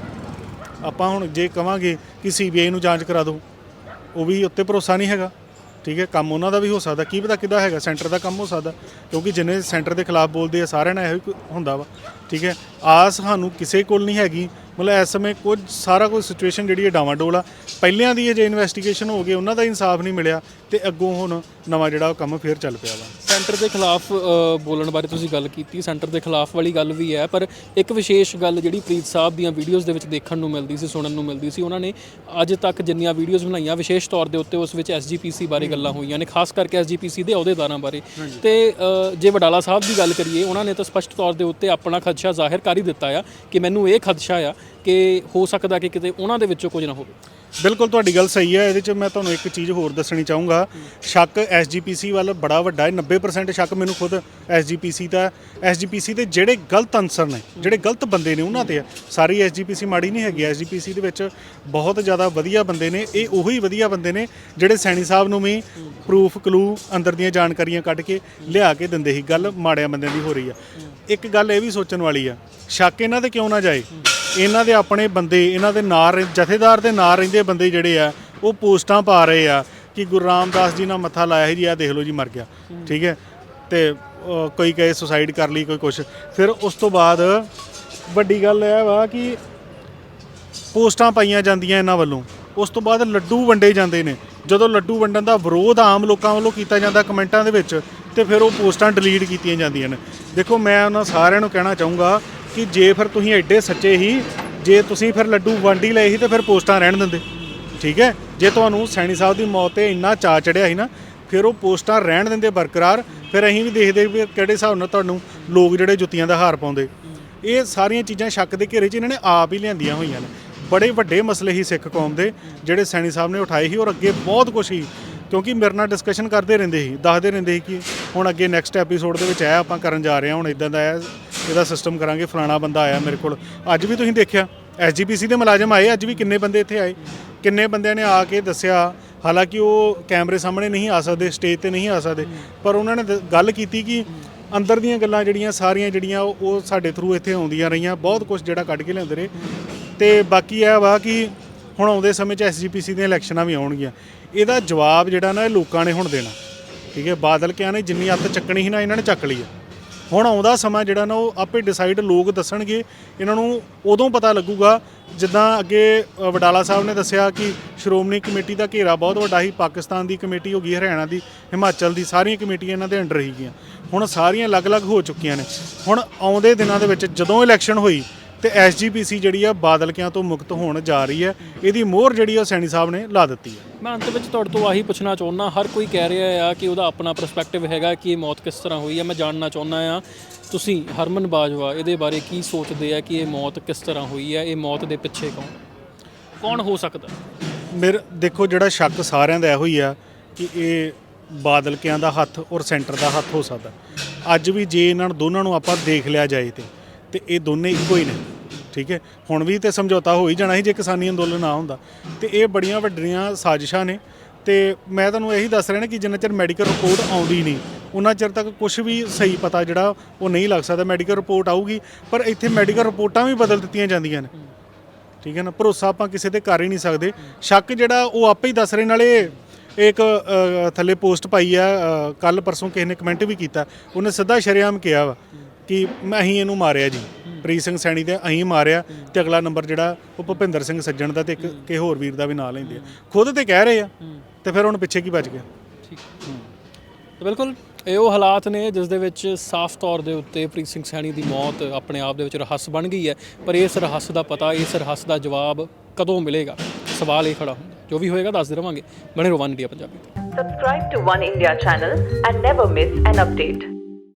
ਆਪਾਂ ਹੁਣ ਜੇ ਕਵਾਂਗੇ ਕਿ ਸੀਬੀਆਈ ਨੂੰ ਜਾਂਚ ਕਰਾ ਦਿਓ, ਉਹ ਵੀ ਉੱਤੇ ਭਰੋਸਾ ਨਹੀਂ ਹੈਗਾ। ਠੀਕ ਹੈ, ਕੰਮ ਉਹਨਾਂ ਦਾ ਵੀ ਹੋ ਸਕਦਾ। ਕੀ ਪਤਾ ਕਿੱਦਾਂ ਹੈਗਾ, ਸੈਂਟਰ ਦਾ ਕੰਮ ਹੋ ਸਕਦਾ, ਕਿਉਂਕਿ ਜਿੰਨੇ ਸੈਂਟਰ ਦੇ ਖਿਲਾਫ ਬੋਲਦੇ ਆ, ਸਾਰਿਆਂ ਨਾਲ ਇਹੋ ਹੀ ਹੁੰਦਾ ਵਾ, ਠੀਕ ਹੈ। ਆਸ ਸਾਨੂੰ ਕਿਸੇ ਕੋਲ ਨਹੀਂ ਹੈਗੀ, ਮਤਲਬ ਇਸ ਸਮੇਂ ਕੁਝ ਸਾਰਾ ਕੁਝ ਸਿਚੁਏਸ਼ਨ ਜਿਹੜੀ ਹੈ ਡਾਵਾਂਡੋਲ ਆ ਪਹਿਲਿਆਂ ਦੀ ਜੇ ਇਨਵੈਸਟੀਗੇਸ਼ਨ ਹੋ ਗਈ, ਉਹਨਾਂ ਦਾ ਇਨਸਾਫ ਨਹੀਂ ਮਿਲਿਆ ਤੇ ਅੱਗੋਂ ਹੁਣ ਨਵਾਂ ਜਿਹੜਾ ਉਹ ਕੰਮ ਫੇਰ ਚੱਲ ਪਿਆ ਵਾ। ਸੈਂਟਰ ਦੇ ਖਿਲਾਫ ਅ, ਬੋਲਣ ਬਾਰੇ ਤੁਸੀਂ ਗੱਲ ਕੀਤੀ। ਸੈਂਟਰ ਦੇ ਖਿਲਾਫ ਵਾਲੀ ਗੱਲ ਵੀ ਹੈ ਪਰ ਇੱਕ ਵਿਸ਼ੇਸ਼ ਗੱਲ ਜਿਹੜੀ ਪ੍ਰੀਤ ਸਾਹਿਬ ਦੀਆਂ ਵੀਡੀਓਜ਼ ਦੇ ਵਿੱਚ ਦੇਖਣ ਨੂੰ ਮਿਲਦੀ ਸੀ ਸੁਣਨ ਨੂੰ ਮਿਲਦੀ ਸੀ ਉਹਨਾਂ ਨੇ ਅੱਜ ਤੱਕ ਜਿੰਨੀਆਂ ਵੀਡੀਓਜ਼ ਬਣਾਈਆਂ ਵਿਸ਼ੇਸ਼ ਤੌਰ ਦੇ ਉੱਤੇ ਉਸ ਵਿੱਚ ਐਸਜੀਪੀਸੀ ਬਾਰੇ ਗੱਲਾਂ ਹੋਈਆਂ ਨੇ ਖਾਸ ਕਰਕੇ ਐਸਜੀਪੀਸੀ ਦੇ ਅਹੁਦੇਦਾਰਾਂ ਬਾਰੇ। ਤੇ ਅ, ਜੇ ਵਡਾਲਾ ਸਾਹਿਬ ਦੀ ਗੱਲ ਕਰੀਏ ਉਹਨਾਂ ਨੇ ਤਾਂ ਸਪਸ਼ਟ ਤੌਰ ਦੇ ਉੱਤੇ ਆਪਣਾ ਖਦਸ਼ਾ ਜ਼ਾਹਿਰ ਕਰ ਹੀ ਦਿੱਤਾ ਆ ਕਿ ਮੈਨੂੰ ਇਹ ਖਦਸ਼ਾ ਆ ਕਿ ਹੋ ਸਕਦਾ ਕਿ ਕਿਤੇ ਉਹਨਾਂ ਦੇ ਵਿੱਚੋਂ ਕੁਝ ਨਾ ਹੋਵੇ? ਬਿਲਕੁਲ ਤੁਹਾਡੀ ਗੱਲ ਸਹੀ ਹੈ, ਇਹਦੇ ਚ ਮੈਂ ਤੁਹਾਨੂੰ ਇੱਕ ਚੀਜ਼ ਹੋਰ ਦੱਸਣੀ ਚਾਹੂੰਗਾ। ਸ਼ੱਕ ਐਸਜੀਪੀਸੀ ਵੱਲ ਬੜਾ ਵੱਡਾ ਹੈ 90% ਸ਼ੱਕ ਮੈਨੂੰ ਖੁਦ ਐਸਜੀਪੀਸੀ ਦਾ ਐਸਜੀਪੀਸੀ ਦੇ ਜਿਹੜੇ ਗਲਤ ਅਨਸਰ ਨੇ, ਜਿਹੜੇ ਗਲਤ ਬੰਦੇ ਨੇ ਉਹਨਾਂ ਤੇ ਹੈ। ਸਾਰੀ ਐਸਜੀਪੀਸੀ ਮਾੜੀ ਨਹੀਂ ਹੈਗੀ ਐਸਜੀਪੀਸੀ ਦੇ ਵਿੱਚ ਬਹੁਤ ਜ਼ਿਆਦਾ ਵਧੀਆ ਬੰਦੇ ਨੇ, ਇਹ ਉਹੀ ਵਧੀਆ ਬੰਦੇ ਨੇ ਜਿਹੜੇ ਸੈਣੀ ਸਾਹਿਬ ਨੂੰ ਵੀ ਪ੍ਰੂਫ ਕਲੂ ਅੰਦਰ ਦੀਆਂ ਜਾਣਕਾਰੀਆਂ ਕੱਢ ਕੇ ਲਿਆ ਕੇ ਦਿੰਦੇ ਸੀ, ਗੱਲ ਮਾੜਿਆਂ ਬੰਦਿਆਂ ਦੀ ਹੋ ਰਹੀ ਆ ਇੱਕ ਗੱਲ ਇਹ ਵੀ ਸੋਚਣ ਵਾਲੀ ਆ ਸ਼ੱਕ ਇਹਨਾਂ ਤੇ ਕਿਉਂ ਨਾ ਜਾਏ? ਇਹਨਾਂ ਦੇ ਆਪਣੇ ਬੰਦੇ ਇਹਨਾਂ ਦੇ ਨਾਲ ਰਹਿ- ਜਥੇਦਾਰ ਦੇ ਨਾਲ ਰਹਿੰਦੇ ਬੰਦੇ ਜਿਹੜੇ ਆ ਉਹ ਪੋਸਟਾਂ ਪਾ ਰਹੇ ਆ ਕਿ ਗੁਰੂ ਰਾਮਦਾਸ ਜੀ ਨਾਲ ਮੱਥਾ ਲਾਇਆ ਸੀ ਜੀ ਆ ਦੇਖ ਲਓ ਜੀ ਮਰ ਗਿਆ। ਠੀਕ ਹੈ? ਤੇ ਅਹ, ਕੋਈ ਕਹੇ ਸੁਸਾਈਡ ਕਰ ਲਈ ਕੋਈ ਕੁਛ। ਫਿਰ ਉਸ ਤੋਂ ਬਾਅਦ ਵੱਡੀ ਗੱਲ ਇਹ ਵਾ ਕਿ ਪੋਸਟਾਂ ਪਾਈਆਂ ਜਾਂਦੀਆਂ ਇਹਨਾਂ ਵੱਲੋਂ। ਉਸ ਤੋਂ ਬਾਅਦ ਲੱਡੂ ਵੰਡੇ ਜਾਂਦੇ ਨੇ। ਜਦੋਂ ਲੱਡੂ ਵੰਡਣ ਦਾ ਵਿਰੋਧ ਆਮ ਲੋਕਾਂ ਵੱਲੋਂ ਕੀਤਾ ਜਾਂਦਾ ਕਮੈਂਟਾਂ ਦੇ ਵਿੱਚ ਤੇ ਫਿਰ ਉਹ ਪੋਸਟਾਂ ਡਿਲੀਟ ਕੀਤੀਆਂ ਜਾਂਦੀਆਂ ਨੇ। ਦੇਖੋ ਮੈਂ ਉਹਨਾਂ ਸਾਰਿਆਂ ਨੂੰ ਕਹਿਣਾ ਚਾਹੂੰਗਾ ਕਿ ਜੇ ਫਿਰ ਤੁਸੀਂ ਐਡੇ ਸੱਚੇ ਹੀ, ਜੇ ਤੁਸੀਂ ਫਿਰ ਲੱਡੂ ਵੰਡ ਲਏ ਸੀ ਤੇ ਫਿਰ ਪੋਸਟਾਂ ਰਹਿਣ ਦਿੰਦੇ। ਠੀਕ ਹੈ? ਜੇ ਤੁਹਾਨੂੰ ਸੈਣੀ ਸਾਹਿਬ ਦੀ ਮੌਤ ਤੇ ਇੰਨਾ ਚਾ ਚੜਿਆ ਸੀ ਨਾ, ਫਿਰ ਉਹ ਪੋਸਟਾਂ ਰਹਿਣ ਦਿੰਦੇ ਬਰਕਰਾਰ। ਫਿਰ ਅਸੀਂ ਵੀ ਦੇਖਦੇ ਵੀ ਕਿਹੜੇ ਹਿਸਾਬ ਨਾਲ ਤੁਹਾਨੂੰ ਲੋਕ ਜਿਹੜੇ ਜੁੱਤੀਆਂ ਦਾ ਹਾਰ ਪਾਉਂਦੇ। ਇਹ ਸਾਰੀਆਂ ਚੀਜ਼ਾਂ ਸ਼ੱਕ ਦੇ ਘੇਰੇ 'ਚ ਇਹਨਾਂ ਨੇ ਆਪ ਹੀ ਲਿਆਂਦੀਆਂ ਹੋਈਆਂ ਨੇ। ਬੜੇ ਵੱਡੇ ਮਸਲੇ ਹੀ ਸਿੱਖ ਕੌਮ ਦੇ, ਜਿਹੜੇ ਸੈਣੀ ਸਾਹਿਬ ਨੇ ਉਠਾਏ ਸੀ ਔਰ ਅੱਗੇ ਬਹੁਤ ਕੁਝ ਸੀ। ਕਿਉਂਕਿ ਮੇਰੇ ਨਾਲ ਡਿਸਕਸ਼ਨ ਕਰਦੇ ਰਹਿੰਦੇ ਸੀ, ਦੱਸਦੇ ਰਹਿੰਦੇ ਸੀ ਕਿ ਹੁਣ ਅੱਗੇ ਨੈਕਸਟ ਐਪੀਸੋਡ ਦੇ ਵਿੱਚ ਇਹ ਆਪਾਂ ਕਰਨ ਜਾ ਰਹੇ ਹਾਂ, ਹੁਣ ਇਦਾਂ ਦਾ ਹੈ ਇਹਦਾ ਸਿਸਟਮ ਕਰਾਂਗੇ, ਫਲਾਣਾ ਬੰਦਾ ਆਇਆ ਮੇਰੇ ਕੋਲ। ਅੱਜ ਵੀ ਤੁਸੀਂ ਦੇਖਿਆ ਐਸਜੀਪੀਸੀ ਦੇ ਮੁਲਾਜ਼ਮ ਆਏ, ਅੱਜ ਵੀ ਕਿੰਨੇ ਬੰਦੇ ਇੱਥੇ ਆਏ? ਕਿੰਨੇ ਬੰਦਿਆਂ ਨੇ ਆ ਕੇ ਦੱਸਿਆ, ਹਾਲਾਂਕਿ ਉਹ ਕੈਮਰੇ ਸਾਹਮਣੇ ਨਹੀਂ ਆ ਸਕਦੇ ਸਟੇਜ ਤੇ ਨਹੀਂ ਆ ਸਕਦੇ, ਪਰ ਉਹਨਾਂ ਨੇ ਦ- ਗੱਲ ਕੀਤੀ ਕਿ ਅੰਦਰ ਦੀਆਂ ਗੱਲਾਂ ਜਿਹੜੀਆਂ, ਸਾਰੀਆਂ ਜਿਹੜੀਆਂ ਉਹ ਉਹ ਸਾਡੇ ਥਰੂ ਇੱਥੇ ਆਉਂਦੀਆਂ ਰਹੀਆਂ, ਬਹੁਤ ਕੁਝ ਜਿਹੜਾ ਕੱਢ ਕੇ ਲਿਆਉਂਦੇ ਰਹੇ। ਤੇ ਬਾਕੀ ਇਹ ਵਾ ਕਿ ਹੁਣ ਆਉਂਦੇ ਸਮੇਂ 'ਚ ਐਸਜੀਪੀਸੀ ਦੀਆਂ ਇਲੈਕਸ਼ਨਾਂ ਵੀ ਆਉਣਗੀਆਂ। ਇਹਦਾ ਜਵਾਬ ਜਿਹੜਾ ਨਾ ਇਹ ਲੋਕਾਂ ਨੇ ਹੁਣ ਦੇਣਾ। ਠੀਕ ਹੈ, ਬਾਦਲ ਕਿਆ ਨੇ, ਜਿੰਨੀ ਅੱਤ ਚੱਕਣੀ ਸੀ ਨਾ, ਇਹਨਾਂ ਨੇ ਚੱਕ ਲਈ ਹੈ ਹੁਣ ਆਉਂਦਾ ਸਮਾਂ ਜਿਹੜਾ ਨਾ ਉਹ ਆਪੇ ਡਿਸਾਈਡ ਲੋਕ ਦੱਸਣਗੇ। ਇਹਨਾਂ ਨੂੰ ਉਦੋਂ ਪਤਾ ਲੱਗੂਗਾ ਜਿੱਦਾਂ ਅੱਗੇ ਅ, ਵਡਾਲਾ ਸਾਹਿਬ ਨੇ ਦੱਸਿਆ ਕਿ ਸ਼੍ਰੋਮਣੀ ਕਮੇਟੀ ਦਾ ਘੇਰਾ ਬਹੁਤ ਵੱਡਾ ਸੀ ਪਾਕਿਸਤਾਨ ਦੀ ਕਮੇਟੀ ਹੋ ਗਈ ਹਰਿਆਣਾ ਦੀ ਹਿਮਾਚਲ ਦੀ ਸਾਰੀਆਂ ਕਮੇਟੀਆਂ ਇਹਨਾਂ ਦੇ ਅੰਡਰ ਸੀਗੀਆਂ। ਹੁਣ ਸਾਰੀਆਂ ਅਲੱਗ-ਅਲੱਗ ਹੋ ਚੁੱਕੀਆਂ ਨੇ। ਹੁਣ ਆਉਂਦੇ ਦਿਨਾਂ ਦੇ ਵਿੱਚ ਜਦੋਂ ਇਲੈਕਸ਼ਨ ਹੋਈ ਤੇ ਐਸਜੀਪੀਸੀ ਜਿਹੜੀ ਆ ਬਾਦਲਕਿਆਂ ਤੋਂ ਮੁਕਤ ਹੋਣ ਜਾ ਰਹੀ ਹੈ। ਇਹਦੀ ਮੋਹਰ ਜਿਹੜੀ ਆ ਸੈਣੀ ਸਾਹਿਬ ਨੇ ਲਾ ਦਿੱਤੀ ਹੈ। ਮੈਂ ਅੰਤ ਵਿੱਚ ਤੁਹਾਡੇ ਤੋਂ ਆਹੀ ਪੁੱਛਣਾ ਚਾਹੁੰਦਾ ਹਰ ਕੋਈ ਕਹਿ ਰਿਹਾ ਆ ਕਿ ਉਹਦਾ ਆਪਣਾ ਪਰਸਪੈਕਟਿਵ ਹੈਗਾ ਕਿ ਇਹ ਮੌਤ ਕਿਸ ਤਰ੍ਹਾਂ ਹੋਈ ਹੈ। ਮੈਂ ਜਾਣਨਾ ਚਾਹੁੰਦਾ ਆ ਤੁਸੀਂ ਹਰਮਨ ਬਾਜਵਾ ਇਹਦੇ ਬਾਰੇ ਕੀ ਸੋਚਦੇ ਆ ਕਿ ਇਹ ਮੌਤ ਕਿਸ ਤਰ੍ਹਾਂ ਹੋਈ ਹੈ? ਇਹ ਮੌਤ ਦੇ ਪਿੱਛੇ ਕੌਣ? ਕੌਣ ਹੋ ਸਕਦਾ? ਮੇਰੇ ਦੇਖੋ ਜਿਹੜਾ ਸ਼ੱਕ ਸਾਰਿਆਂ ਦਾ ਇਹੋ ਹੀ ਆ ਕਿ ਇਹ ਬਾਦਲਕਿਆਂ ਦਾ ਹੱਥ ਔਰ ਸੈਂਟਰ ਦਾ ਹੱਥ ਹੋ ਸਕਦਾ। ਅੱਜ ਵੀ ਜੇ ਇਹਨਾਂ ਦੋਨਾਂ ਨੂੰ ਆਪਾਂ ਦੇਖ ਲਿਆ ਜਾਏ ਤੇ ਤੇ ਇਹ ਦੋਨੇ ਇੱਕੋ ਹੀ ਨੇ। ਠੀਕ ਹੈ? ਹੁਣ ਵੀ ਤੇ ਸਮਝੌਤਾ ਹੋ ਹੀ ਜਾਣਾ ਸੀ ਜੇ ਕਿਸਾਨੀ ਅੰਦੋਲਨ ਨਾ ਹੁੰਦਾ। ਤੇ ਇਹ ਬੜੀਆਂ ਵੱਡੀਆਂ ਸਾਜ਼ਿਸ਼ਾਂ ਨੇ। ਤੇ ਮੈਂ ਤੁਹਾਨੂੰ ਇਹੀ ਦੱਸ ਰਿਹਾ ਨਾ ਕਿ ਜਿੰਨਾ ਚਿਰ ਮੈਡੀਕਲ ਰਿਪੋਰਟ ਆਉਂਦੀ ਨਹੀਂ ਉਹਨਾਂ ਚਿਰ ਤੱਕ ਕੁਝ ਵੀ ਸਹੀ ਪਤਾ ਜਿਹੜਾ ਉਹ ਨਹੀਂ ਲੱਗ ਸਕਦਾ। ਮੈਡੀਕਲ ਰਿਪੋਰਟ ਆਊਗੀ, ਪਰ ਇੱਥੇ ਮੈਡੀਕਲ ਰਿਪੋਰਟਾਂ ਵੀ ਬਦਲ ਦਿੱਤੀਆਂ ਜਾਂਦੀਆਂ ਨੇ। ਠੀਕ ਹੈ ਨਾ? ਭਰੋਸਾ ਆਪਾਂ ਕਿਸੇ ਤੇ ਕਰ ਹੀ ਨਹੀਂ ਸਕਦੇ। ਸ਼ੱਕ ਜਿਹੜਾ ਉਹ ਆਪੇ ਹੀ ਦੱਸ ਰਹੇ ਨਾਲੇ ਇੱਕ ਥੱਲੇ ਪੋਸਟ ਪਾਈ ਆ ਕੱਲ ਪਰਸੋਂ ਕਿਸੇ ਨੇ ਕਮੈਂਟ ਵੀ ਕੀਤਾ। ਉਹਨੇ ਸਿੱਧਾ ਸ਼ਰੇਆਮ ਕਿਹਾ ਵਾ ਕਿ ਮੈਂ ਅਸੀਂ ਇਹਨੂੰ ਮਾਰਿਆ ਜੀ। ਪ੍ਰੀਤ ਸਿੰਘ ਸੈਣੀ ਤੇ ਅਸੀਂ ਮਾਰਿਆ ਤੇ ਅਗਲਾ ਨੰਬਰ ਜਿਹੜਾ ਉਹ ਭੁਪਿੰਦਰ ਸਿੰਘ ਸੱਜਣ ਦਾ ਤੇ ਇੱਕ ਕਿਸੇ ਹੋਰ ਵੀਰ ਦਾ ਵੀ ਨਾਂ ਲੈਂਦੇ ਆ। ਖੁਦ ਤੇ ਕਹਿ ਰਹੇ ਆ ਤੇ ਫਿਰ ਹੁਣ ਪਿੱਛੇ ਕੀ ਬਚ ਗਿਆ? ਠੀਕ। ਤਾਂ ਬਿਲਕੁਲ ਇਹ ਉਹ ਹਾਲਾਤ ਨੇ ਜਿਸ ਦੇ ਵਿੱਚ ਸਾਫ਼ ਤੌਰ ਦੇ ਉੱਤੇ ਪ੍ਰੀਤ ਸਿੰਘ ਸੈਣੀ ਦੀ ਮੌਤ ਆਪਣੇ ਆਪ ਦੇ ਵਿੱਚ ਰਹੱਸ ਬਣ ਗਈ ਹੈ ਪਰ ਇਸ ਰਹੱਸ ਦਾ ਪਤਾ ਇਸ ਰਹੱਸ ਦਾ ਜਵਾਬ ਕਦੋਂ ਮਿਲੇਗਾ? ਸਵਾਲ ਇਹ ਖੜਾ ਹੁੰਦਾ। ਜੋ ਵੀ ਹੋਏਗਾ ਦੱਸਦੇ ਰਵਾਂਗੇ। ਬਣੇ ਰਵਾਨ India Punjabi Subscribe to One India channel and never miss an update.